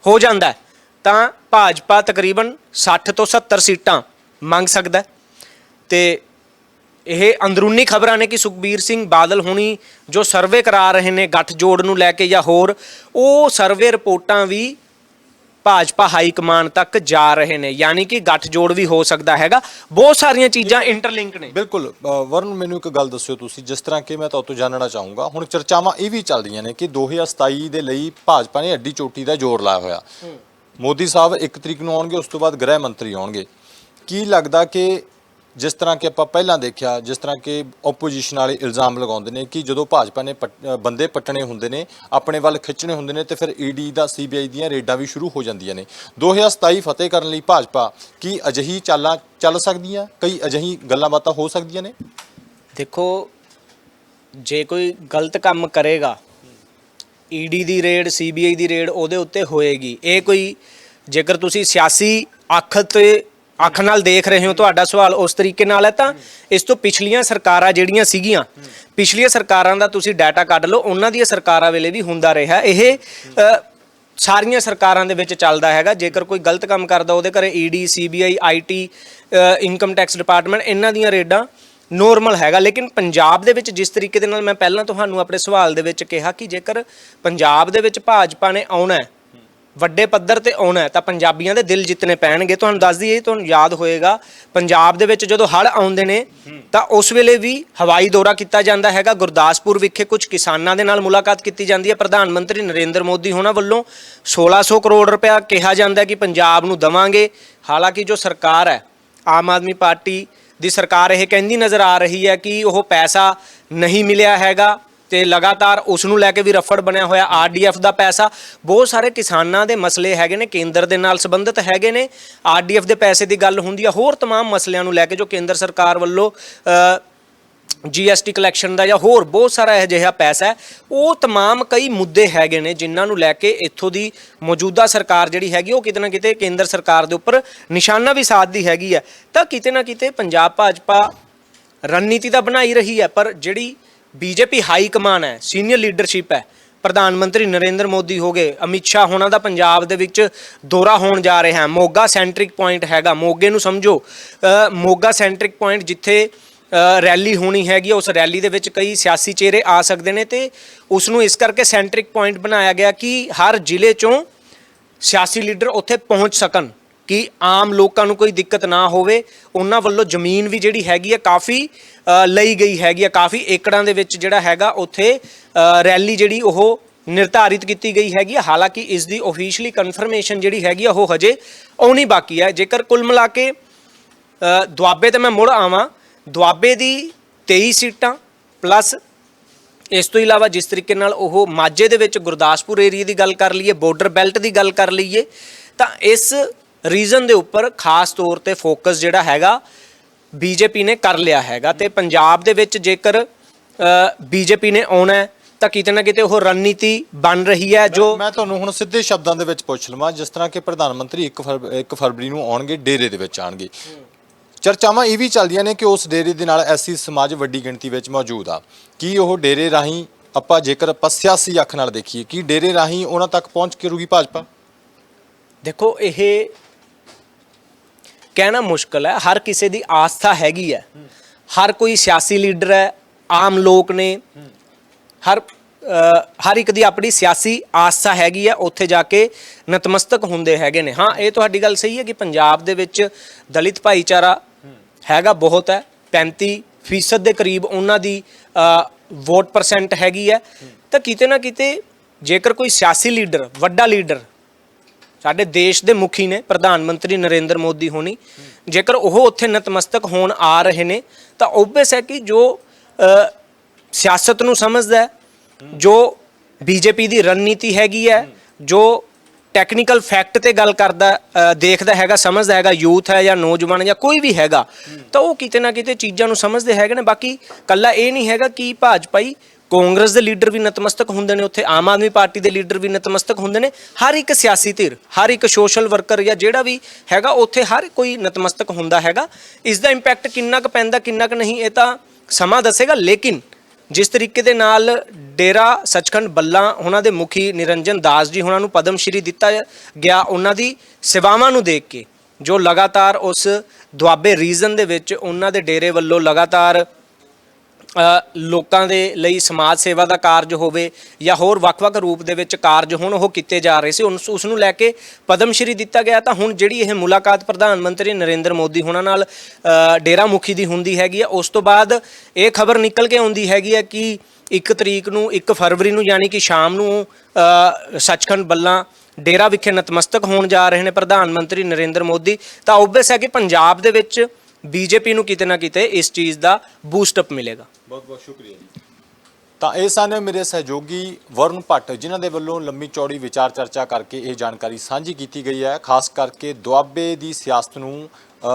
ਹੋ ਜਾਂਦਾ ਤਾਂ ਭਾਜਪਾ ਤਕਰੀਬਨ 60 ਤੋਂ 70 ਸੀਟਾਂ ਮੰਗ ਸਕਦਾ ਹੈ। ਤੇ ਇਹ ਅੰਦਰੂਨੀ ਖਬਰਾਂ ਨੇ ਕਿ ਸੁਖਬੀਰ ਸਿੰਘ ਬਾਦਲ ਹੁਣੀ ਜੋ ਸਰਵੇ ਕਰਾ ਰਹੇ ਨੇ ਗੱਠਜੋੜ ਨੂੰ ਲੈ ਕੇ ਜਾਂ ਹੋਰ ਉਹ ਸਰਵੇ ਰਿਪੋਰਟਾਂ ਵੀ ਭਾਜਪਾ ਹਾਈ ਕਮਾਨ ਤੱਕ ਜਾ ਰਹੇ ਨੇ। ਯਾਨੀ ਕਿ ਗੱਠਜੋੜ ਵੀ ਹੋ ਸਕਦਾ ਹੈਗਾ। ਬਹੁਤ ਸਾਰੀਆਂ ਚੀਜ਼ਾਂ ਇੰਟਰਲਿੰਕ ਨੇ। ਬਿਲਕੁਲ। ਅ, ਵਰਨ ਮੈਨੂੰ ਇੱਕ ਗੱਲ ਦੱਸਿਓ ਤੁਸੀਂ। ਜਿਸ ਤਰ੍ਹਾਂ ਕਿ ਮੈਂ ਤੁਹਾਡੇ ਤੋਂ ਜਾਣਨਾ ਚਾਹੂੰਗਾ। ਹੁਣ ਚਰਚਾਵਾਂ ਇਹ ਵੀ ਚੱਲਦੀਆਂ ਨੇ ਕਿ 2027 ਦੇ ਲਈ ਭਾਜਪਾ ਨੇ ਅੱਡੀ ਚੋਟੀ ਦਾ ਜ਼ੋਰ ਲਾਇਆ ਹੋਇਆ। ਮੋਦੀ ਸਾਹਿਬ ਇੱਕ ਤਰੀਕ ਨੂੰ ਆਉਣਗੇ, ਉਸ ਤੋਂ ਬਾਅਦ ਗ੍ਰਹਿ ਮੰਤਰੀ ਆਉਣਗੇ। ਕੀ ਲੱਗਦਾ ਕਿ ਜਿਸ ਤਰ੍ਹਾਂ ਕਿ ਆਪਾਂ ਪਹਿਲਾਂ ਦੇਖਿਆ, ਜਿਸ ਤਰ੍ਹਾਂ ਕਿ ਆਪੋਜੀਸ਼ਨ ਵਾਲੇ ਇਲਜ਼ਾਮ ਲਗਾਉਂਦੇ ਨੇ ਕਿ ਜਦੋਂ ਭਾਜਪਾ ਨੇ ਪੱਟ- ਬੰਦੇ ਪੱਟਣੇ ਹੁੰਦੇ ਨੇ, ਆਪਣੇ ਵੱਲ ਖਿੱਚਣੇ ਹੁੰਦੇ ਨੇ, ਤੇ ਫਿਰ ਈਡੀ ਦਾ ਸੀਬੀਆਈ ਦੀਆਂ ਰੇਡਾਂ ਵੀ ਸ਼ੁਰੂ ਹੋ ਜਾਂਦੀਆਂ ਨੇ। 2027 ਫਤਿਹ ਕਰਨ ਲਈ ਭਾਜਪਾ ਕੀ ਅਜਿਹੀ ਚਾਲਾਂ ਚੱਲ ਸਕਦੀਆਂ? ਕਈ ਅਜਿਹੀ ਗੱਲਾਂ ਬਾਤਾਂ ਹੋ ਸਕਦੀਆਂ ਨੇ? ਦੇਖੋ, ਜੇ ਕੋਈ ਗਲਤ ਕੰਮ ਕਰੇਗਾ ਈਡੀ ਦੀ ਰੇਡ ਸੀਬੀਆਈ ਦੀ ਰੇਡ ਉਹਦੇ ਉੱਤੇ ਹੋਏਗੀ। ਇਹ ਕੋਈ, ਜੇਕਰ ਤੁਸੀਂ ਸਿਆਸੀ ਅੱਖ ਤੇ ਅੱਖ ਨਾਲ ਦੇਖ ਰਹੇ ਹੋ ਤੁਹਾਡਾ ਸਵਾਲ ਉਸ ਤਰੀਕੇ ਨਾਲ ਹੈ, ਤਾਂ ਇਸ ਤੋਂ ਪਿਛਲੀਆਂ ਸਰਕਾਰਾਂ ਜਿਹੜੀਆਂ ਸੀਗੀਆਂ, ਪਿਛਲੀਆਂ ਸਰਕਾਰਾਂ ਦਾ ਤੁਸੀਂ ਡਾਟਾ ਕੱਢ ਲਓ, ਉਹਨਾਂ ਦੀਆਂ ਸਰਕਾਰਾਂ ਵੇਲੇ ਵੀ ਹੁੰਦਾ ਰਿਹਾ। ਇਹ ਸਾਰੀਆਂ ਸਰਕਾਰਾਂ ਦੇ ਵਿੱਚ ਚੱਲਦਾ ਹੈਗਾ। ਜੇਕਰ ਕੋਈ ਗਲਤ ਕੰਮ ਕਰਦਾ ਉਹਦੇ ਘਰੇ ED CBI IT income tax department ਇਹਨਾਂ ਦੀਆਂ ਰੇਡਾਂ ਨੋਰਮਲ ਹੈਗਾ। ਲੇਕਿਨ ਪੰਜਾਬ ਦੇ ਵਿੱਚ ਜਿਸ ਤਰੀਕੇ ਦੇ ਨਾਲ ਮੈਂ ਪਹਿਲਾਂ ਤੁਹਾਨੂੰ ਆਪਣੇ ਸਵਾਲ ਦੇ ਵਿੱਚ ਕਿਹਾ ਕਿ ਜੇਕਰ ਪੰਜਾਬ ਦੇ ਵਿੱਚ ਭਾਜਪਾ ਨੇ ਆਉਣਾ ਹੈ, ਵੱਡੇ ਪੱਧਰ ਤੇ ਆਉਣਾ ਹੈ, ਤਾਂ ਪੰਜਾਬੀਆਂ ਦੇ ਦਿਲ ਜਿੱਤਨੇ ਪੈਣਗੇ। ਤੁਹਾਨੂੰ ਦੱਸ ਦਈਏ, ਤੁਹਾਨੂੰ ਯਾਦ ਹੋਏਗਾ, ਪੰਜਾਬ ਦੇ ਵਿੱਚ ਜਦੋਂ ਹੜ੍ਹ ਆਉਂਦੇ ਨੇ, ਤਾਂ ਉਸ ਵੇਲੇ ਵੀ ਹਵਾਈ ਦੌਰਾ ਕੀਤਾ ਜਾਂਦਾ ਹੈਗਾ। ਗੁਰਦਾਸਪੁਰ ਵਿਖੇ ਕੁਝ ਕਿਸਾਨਾਂ ਦੇ ਨਾਲ ਮੁਲਾਕਾਤ ਕੀਤੀ ਜਾਂਦੀ ਹੈ। ਪ੍ਰਧਾਨ ਮੰਤਰੀ ਨਰਿੰਦਰ ਮੋਦੀ ਹੋਣਾ ਵੱਲੋਂ 1600 ਕਰੋੜ ਰੁਪਇਆ ਕਿਹਾ ਜਾਂਦਾ ਕਿ ਪੰਜਾਬ ਨੂੰ ਦਵਾਂਗੇ। ਹਾਲਾਂਕਿ ਜੋ ਸਰਕਾਰ ਹੈ, ਆਮ ਆਦਮੀ ਪਾਰਟੀ ਦੀ ਸਰਕਾਰ ਇਹ ਕਹਿੰਦੀ ਨਜ਼ਰ ਆ ਰਹੀ ਹੈ ਕਿ ਉਹ ਪੈਸਾ ਨਹੀਂ ਮਿਲਿਆ ਹੈਗਾ ਤੇ ਲਗਾਤਾਰ ਉਸ ਨੂੰ ਲੈ ਕੇ ਵੀ ਰਫੜ ਬਣਿਆ ਹੋਇਆ ਆਰਡੀਐਫ ਦਾ ਪੈਸਾ ਬਹੁਤ ਸਾਰੇ ਕਿਸਾਨਾਂ ਦੇ ਮਸਲੇ ਹੈਗੇ ਨੇ ਕੇਂਦਰ ਦੇ ਨਾਲ ਸੰਬੰਧਿਤ ਹੈਗੇ ਨੇ ਆਰਡੀਐਫ ਦੇ ਪੈਸੇ ਦੀ ਗੱਲ ਹੁੰਦੀ ਆ ਹੋਰ तमाम ਮਸਲਿਆਂ ਨੂੰ ਲੈ ਕੇ ਜੋ ਕੇਂਦਰ ਸਰਕਾਰ ਵੱਲੋਂ ਅ, ਜੀਐਸਟੀ ਕਲੈਕਸ਼ਨ ਦਾ ਜਾਂ ਹੋਰ ਬਹੁਤ ਸਾਰਾ ਇਹ ਜਿਹਾ ਪੈਸਾ ਹੈ ਉਹ तमाम ਕਈ ਮੁੱਦੇ ਹੈਗੇ ਨੇ ਜਿਨ੍ਹਾਂ ਨੂੰ ਲੈ ਕੇ ਇੱਥੋਂ ਦੀ ਮੌਜੂਦਾ ਸਰਕਾਰ ਜਿਹੜੀ ਹੈਗੀ ਉਹ ਕਿਤੇ ਨਾ ਕਿਤੇ ਕੇਂਦਰ ਸਰਕਾਰ ਦੇ ਉੱਪਰ ਨਿਸ਼ਾਨਾ ਵੀ ਸਾਧਦੀ ਹੈਗੀ ਹੈ ਤਾਂ ਕਿਤੇ ਨਾ ਕਿਤੇ ਪੰਜਾਬ ਭਾਜਪਾ ਰਣਨੀਤੀ ਤਾਂ ਬਣਾਈ ਰਹੀ ਹੈ ਪਰ ਜਿਹੜੀ ਬੀਜੇਪੀ ਹਾਈ ਕਮਾਨ ਹੈ ਸੀਨੀਅਰ ਲੀਡਰਸ਼ਿਪ ਹੈ ਪ੍ਰਧਾਨ ਮੰਤਰੀ ਨਰਿੰਦਰ ਮੋਦੀ ਹੋ ਗਏ ਅਮਿਤ ਸ਼ਾਹ ਹੋਣਾ ਦਾ ਪੰਜਾਬ ਦੇ ਵਿੱਚ ਦੌਰਾ ਹੋਣ ਜਾ ਰਿਹਾ ਹੈ ਮੋਗਾ ਸੈਂਟਰਿਕ ਪੁਆਇੰਟ ਹੈਗਾ ਮੋਗੇ ਨੂੰ ਸਮਝੋ ਅ, ਮੋਗਾ ਸੈਂਟਰਿਕ ਪੁਆਇੰਟ ਜਿੱਥੇ ਅ, ਰੈਲੀ ਹੋਣੀ ਹੈਗੀ ਆ, ਉਸ ਰੈਲੀ ਦੇ ਵਿੱਚ ਕਈ ਸਿਆਸੀ ਚਿਹਰੇ ਆ ਸਕਦੇ ਨੇ ਤੇ ਉਸ ਨੂੰ ਇਸ ਕਰਕੇ ਸੈਂਟਰਿਕ ਪੁਆਇੰਟ ਬਣਾਇਆ ਗਿਆ ਕਿ ਹਰ ਜ਼ਿਲ੍ਹੇ ਚੋਂ ਸਿਆਸੀ ਲੀਡਰ ਉੱਥੇ ਪਹੁੰਚ ਸਕਣ ਕਿ ਆਮ ਲੋਕਾਂ ਨੂੰ ਕੋਈ ਦਿੱਕਤ ਨਾ ਹੋਵੇ। ਉਹਨਾਂ ਵੱਲੋਂ ਜ਼ਮੀਨ ਵੀ ਜਿਹੜੀ ਹੈਗੀ ਆ ਕਾਫੀ ਲਈ ਗਈ ਹੈਗੀ ਆ ਕਾਫੀ ਏਕੜਾਂ ਦੇ ਵਿੱਚ ਜਿਹੜਾ ਹੈਗਾ ਉੱਥੇ ਰੈਲੀ ਜਿਹੜੀ ਉਹ ਨਿਰਧਾਰਿਤ ਕੀਤੀ ਗਈ ਹੈਗੀ ਆ। ਹਾਲਾਂਕਿ ਇਸ ਦੀ ਅਫੀਸ਼ੀਅਲੀ ਕਨਫਰਮੇਸ਼ਨ ਜਿਹੜੀ ਹੈਗੀ ਆ ਉਹ ਹਜੇ ਆਉਣੀ ਬਾਕੀ ਹੈ ਜੇਕਰ ਕੁੱਲ ਮਿਲਾ ਕੇ ਦੁਆਬੇ ਤੇ ਮੈਂ ਮੁੜ ਆਵਾਂ ਦੁਆਬੇ ਦੀ 23 ਸੀਟਾਂ ਪਲੱਸ ਇਸ ਤੋਂ ਇਲਾਵਾ ਜਿਸ ਤਰੀਕੇ ਨਾਲ ਉਹ ਮਾਝੇ ਦੇ ਵਿੱਚ ਗੁਰਦਾਸਪੁਰ ਏਰੀਆ ਦੀ ਗੱਲ ਕਰ ਲਈਏ ਬਾਰਡਰ ਬੈਲਟ ਦੀ ਗੱਲ ਕਰ ਲਈਏ, ਤਾਂ ਇਸ ਰੀਜਨ ਦੇ ਉੱਪਰ ਖਾਸ ਤੌਰ ਤੇ ਫੋਕਸ ਜਿਹੜਾ ਹੈਗਾ ਬੀਜੇਪੀ ਨੇ ਕਰ ਲਿਆ ਹੈਗਾ ਤੇ ਪੰਜਾਬ ਦੇ ਵਿੱਚ ਜੇਕਰ ਬੀਜੇਪੀ ਨੇ ਆਉਣਾ ਤਾਂ ਕਿਤੇ ਨਾ ਕਿਤੇ ਉਹ ਰਣਨੀਤੀ ਬਣ ਰਹੀ ਹੈ, ਜੋ ਮੈਂ ਤੁਹਾਨੂੰ ਹੁਣ ਸਿੱਧੇ ਸ਼ਬਦਾਂ ਦੇ ਵਿੱਚ ਪੁੱਛ ਲਵਾਂ, ਜਿਸ ਤਰ੍ਹਾਂ ਕਿ ਪ੍ਰਧਾਨ ਮੰਤਰੀ 1 1 ਫਰਵਰੀ ਨੂੰ ਆਉਣਗੇ, ਡੇਰੇ ਦੇ ਵਿੱਚ ਆਣਗੇ ਚਰਚਾਵਾਂ ਇਹ ਵੀ ਚੱਲਦੀਆਂ ਨੇ ਕਿ ਉਸ ਡੇਰੇ ਦੇ ਨਾਲ ਐਸੀ ਸਮਾਜ ਵੱਡੀ ਗਿਣਤੀ ਵਿੱਚ ਮੌਜੂਦ ਆ। ਕੀ ਉਹ ਡੇਰੇ ਰਾਹੀਂ ਆਪਾਂ ਜੇਕਰ ਆਪਾਂ ਸਿਆਸੀ ਅੱਖ ਨਾਲ ਦੇਖੀਏ, ਕੀ ਡੇਰੇ ਰਾਹੀਂ ਉਹਨਾਂ ਤੱਕ ਪਹੁੰਚ ਕਰੂਗੀ ਭਾਜਪਾ? ਦੇਖੋ, ਇਹ ਕਹਿਣਾ ਮੁਸ਼ਕਲ ਹੈ। ਹਰ ਕਿਸੇ ਦੀ ਆਸਥਾ ਹੈਗੀ ਹੈ। ਹਰ ਕੋਈ ਸਿਆਸੀ ਲੀਡਰ ਹੈ, ਆਮ ਲੋਕ ਨੇ। ਹਰ ਹਰ ਇੱਕ ਦੀ ਆਪਣੀ ਸਿਆਸੀ ਆਸਥਾ ਹੈਗੀ ਹੈ ਉੱਥੇ ਜਾ ਕੇ ਨਤਮਸਤਕ ਹੁੰਦੇ ਹੈਗੇ ਨੇ। ਹਾਂ, ਇਹ ਤੁਹਾਡੀ ਗੱਲ ਸਹੀ ਹੈ ਕਿ ਪੰਜਾਬ ਦੇ ਵਿੱਚ ਦਲਿਤ ਭਾਈਚਾਰਾ ਹੈਗਾ ਬਹੁਤ ਹੈ। 35 ਫੀਸਦ ਦੇ ਕਰੀਬ ਉਹਨਾਂ ਦੀ ਵੋਟ ਪਰਸੈਂਟ ਹੈਗੀ ਹੈ। ਤਾਂ ਕਿਤੇ ਨਾ ਕਿਤੇ ਜੇਕਰ ਕੋਈ ਸਿਆਸੀ ਲੀਡਰ, ਵੱਡਾ ਲੀਡਰ ਸਾਡੇ ਦੇਸ਼ ਦੇ ਮੁਖੀ ਨੇ, ਪ੍ਰਧਾਨ ਮੰਤਰੀ ਨਰਿੰਦਰ ਮੋਦੀ ਹੋਣੀ, ਜੇਕਰ ਉਹ ਉੱਥੇ ਨਤਮਸਤਕ ਹੋਣ ਆ ਰਹੇ ਨੇ, ਤਾਂ ਓਬਵੀਅਸ ਹੈ ਕਿ ਜੋ ਸਿਆਸਤ ਨੂੰ ਸਮਝਦਾ ਹੈ ਜੋ ਬੀਜੇਪੀ ਦੀ ਰਣਨੀਤੀ ਹੈਗੀ ਹੈ, ਜੋ ਟੈਕਨੀਕਲ ਫੈਕਟ ਤੇ ਗੱਲ ਕਰਦਾ ਦੇਖਦਾ ਹੈਗਾ, ਸਮਝਦਾ ਹੈਗਾ, ਯੂਥ ਹੈ ਜਾਂ ਨੌਜਵਾਨ ਜਾਂ ਕੋਈ ਵੀ ਹੈਗਾ, ਤਾਂ ਉਹ ਕਿਤੇ ਨਾ ਕਿਤੇ ਚੀਜ਼ਾਂ ਨੂੰ ਸਮਝਦੇ ਹੈਗੇ ਨੇ। ਬਾਕੀ ਕੱਲਾ ਇਹ ਨਹੀਂ ਹੈਗਾ ਕਿ ਭਾਜਪਾ ਹੀ ਕਾਂਗਰਸ ਦੇ ਲੀਡਰ ਵੀ ਨਤਮਸਤਕ ਹੁੰਦੇ ਨੇ, ਉੱਥੇ ਆਮ ਆਦਮੀ ਪਾਰਟੀ ਦੇ ਲੀਡਰ ਵੀ ਨਤਮਸਤਕ ਹੁੰਦੇ ਨੇ। ਹਰ ਇੱਕ ਸਿਆਸੀ ਧਿਰ, ਹਰ ਇੱਕ ਸੋਸ਼ਲ ਵਰਕਰ ਜਾਂ ਜਿਹੜਾ ਵੀ ਹੈਗਾ, ਉੱਥੇ ਹਰ ਕੋਈ ਨਤਮਸਤਕ ਹੁੰਦਾ ਹੈਗਾ। ਇਸ ਦਾ ਇੰਪੈਕਟ ਕਿੰਨਾ ਕੁ ਪੈਂਦਾ, ਕਿੰਨਾ ਕੁ ਨਹੀਂ, ਇਹ ਤਾਂ ਸਮਾਂ ਦੱਸੇਗਾ, ਲੇਕਿਨ ਜਿਸ ਤਰੀਕੇ ਦੇ ਨਾਲ ਡੇਰਾ ਸੱਚਖੰਡ ਬੱਲਾ, ਉਹਨਾਂ ਦੇ ਮੁਖੀ ਨਿਰੰਜਨ ਦਾਸ ਜੀ ਉਹਨਾਂ ਨੂੰ ਪਦਮ ਸ਼੍ਰੀ ਦਿੱਤਾ ਗਿਆ, ਉਹਨਾਂ ਦੀ ਸੇਵਾਵਾਂ ਨੂੰ ਦੇਖ ਕੇ, ਜੋ ਲਗਾਤਾਰ ਉਸ ਦੁਆਬੇ ਰੀਜਨ ਦੇ ਵਿੱਚ ਉਹਨਾਂ ਦੇ ਡੇਰੇ ਵੱਲੋਂ ਲਗਾਤਾਰ ਲੋਕਾਂ ਦੇ ਲਈ ਸਮਾਜ ਸੇਵਾ ਦਾ ਕਾਰਜ ਹੋਵੇ ਜਾਂ ਹੋਰ ਵੱਖ-ਵੱਖ ਰੂਪ ਦੇ ਵਿੱਚ ਕਾਰਜ ਹੁਣ, ਉਹ ਕੀਤੇ ਜਾ ਰਹੇ ਸੀ। ਉਸ ਨੂੰ ਲੈ ਕੇ ਪਦਮ ਸ਼੍ਰੀ ਦਿੱਤਾ ਗਿਆ। ਤਾਂ ਹੁਣ ਜਿਹੜੀ ਇਹ ਮੁਲਾਕਾਤ ਪ੍ਰਧਾਨ ਮੰਤਰੀ ਨਰਿੰਦਰ ਮੋਦੀ ਹੁਣਾਂ ਨਾਲ ਡੇਰਾ ਮੁਖੀ ਦੀ ਹੁੰਦੀ ਹੈਗੀ ਆ, ਉਸ ਤੋਂ ਬਾਅਦ ਇਹ ਖਬਰ ਨਿਕਲ ਕੇ ਆਉਂਦੀ ਹੈਗੀ ਆ ਕਿ 1 ਤਰੀਕ ਨੂੰ 1 ਫਰਵਰੀ ਨੂੰ ਯਾਨੀ ਕਿ ਸ਼ਾਮ ਨੂੰ ਸੱਚਖੰਡ ਬੱਲਾ ਡੇਰਾ ਵਿਖੇ ਨਤਮਸਤਕ ਹੋਣ ਜਾ ਰਹੇ ਨੇ ਪ੍ਰਧਾਨ ਮੰਤਰੀ ਨਰਿੰਦਰ ਮੋਦੀ। ਤਾਂ ਓਬਵੀਅਸ ਹੈ ਕਿ ਪੰਜਾਬ ਦੇ ਵਿੱਚ ਬੀਜੇਪੀ ਨੂੰ ਕਿਤੇ ਨਾ ਕਿਤੇ ਇਸ ਚੀਜ਼ ਦਾ ਬੂਸਟ ਅਪ ਮਿਲੇਗਾ। ਬਹੁਤ ਬਹੁਤ ਸ਼ੁਕਰੀਆ ਜੀ। ਤਾਂ ਇਹ ਸਨ ਮੇਰੇ ਸਹਿਯੋਗੀ ਵਰੁਣ ਭੱਟ, ਜਿਨ੍ਹਾਂ ਦੇ ਵੱਲੋਂ ਲੰਮੀ ਚੌੜੀ ਵਿਚਾਰ ਚਰਚਾ ਕਰਕੇ ਇਹ ਜਾਣਕਾਰੀ ਸਾਂਝੀ ਕੀਤੀ ਗਈ ਹੈ। ਖਾਸ ਕਰਕੇ ਦੁਆਬੇ ਦੀ ਸਿਆਸਤ ਨੂੰ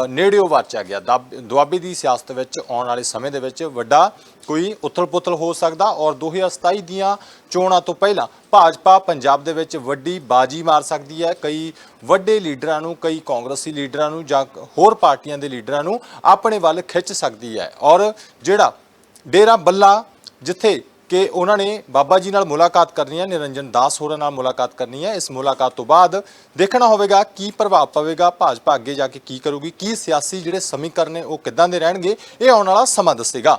ਨੇੜਿਓਂ ਵਾਚਿਆ ਗਿਆ। ਦਬ- ਦੁਆਬੇ ਦੀ ਸਿਆਸਤ ਵਿੱਚ ਆਉਣ ਵਾਲੇ ਸਮੇਂ ਦੇ ਵਿੱਚ ਵੱਡਾ ਕੋਈ ਉਥਲ-ਪੁਥਲ ਹੋ ਸਕਦਾ ਔਰ 2027 ਦੀਆਂ ਚੋਣਾਂ ਤੋਂ ਪਹਿਲਾਂ ਭਾਜਪਾ ਪੰਜਾਬ ਦੇ ਵਿੱਚ ਵੱਡੀ ਬਾਜੀ ਮਾਰ ਸਕਦੀ ਹੈ। ਕਈ ਵੱਡੇ ਲੀਡਰਾਂ ਨੂੰ, ਕਈ ਕਾਂਗਰਸੀ ਲੀਡਰਾਂ ਨੂੰ ਜਾਂ ਹੋਰ ਪਾਰਟੀਆਂ ਦੇ ਲੀਡਰਾਂ ਨੂੰ ਆਪਣੇ ਵੱਲ ਖਿੱਚ ਸਕਦੀ ਹੈ ਔਰ ਜਿਹੜਾ ਡੇਰਾ ਬੱਲਾ ਜਿੱਥੇ ਕਿ ਉਹਨਾਂ ਨੇ ਬਾਬਾ ਜੀ ਨਾਲ ਮੁਲਾਕਾਤ ਕਰਨੀ ਹੈ, ਨਿਰੰਜਨ ਦਾਸ ਹੋਰਾਂ ਨਾਲ ਮੁਲਾਕਾਤ ਕਰਨੀ ਹੈ। ਇਸ ਮੁਲਾਕਾਤ ਤੋਂ ਬਾਅਦ ਦੇਖਣਾ ਹੋਵੇਗਾ ਕੀ ਪ੍ਰਭਾਵ ਪਵੇਗਾ, ਭਾਜਪਾ ਅੱਗੇ ਜਾ ਕੇ ਕੀ ਕਰੂਗੀ, ਕੀ ਸਿਆਸੀ ਜਿਹੜੇ ਸਮੀਕਰਨ ਨੇ ਉਹ ਕਿੱਦਾਂ ਦੇ ਰਹਿਣਗੇ, ਇਹ ਆਉਣ ਵਾਲਾ ਸਮਾਂ ਦੱਸੇਗਾ।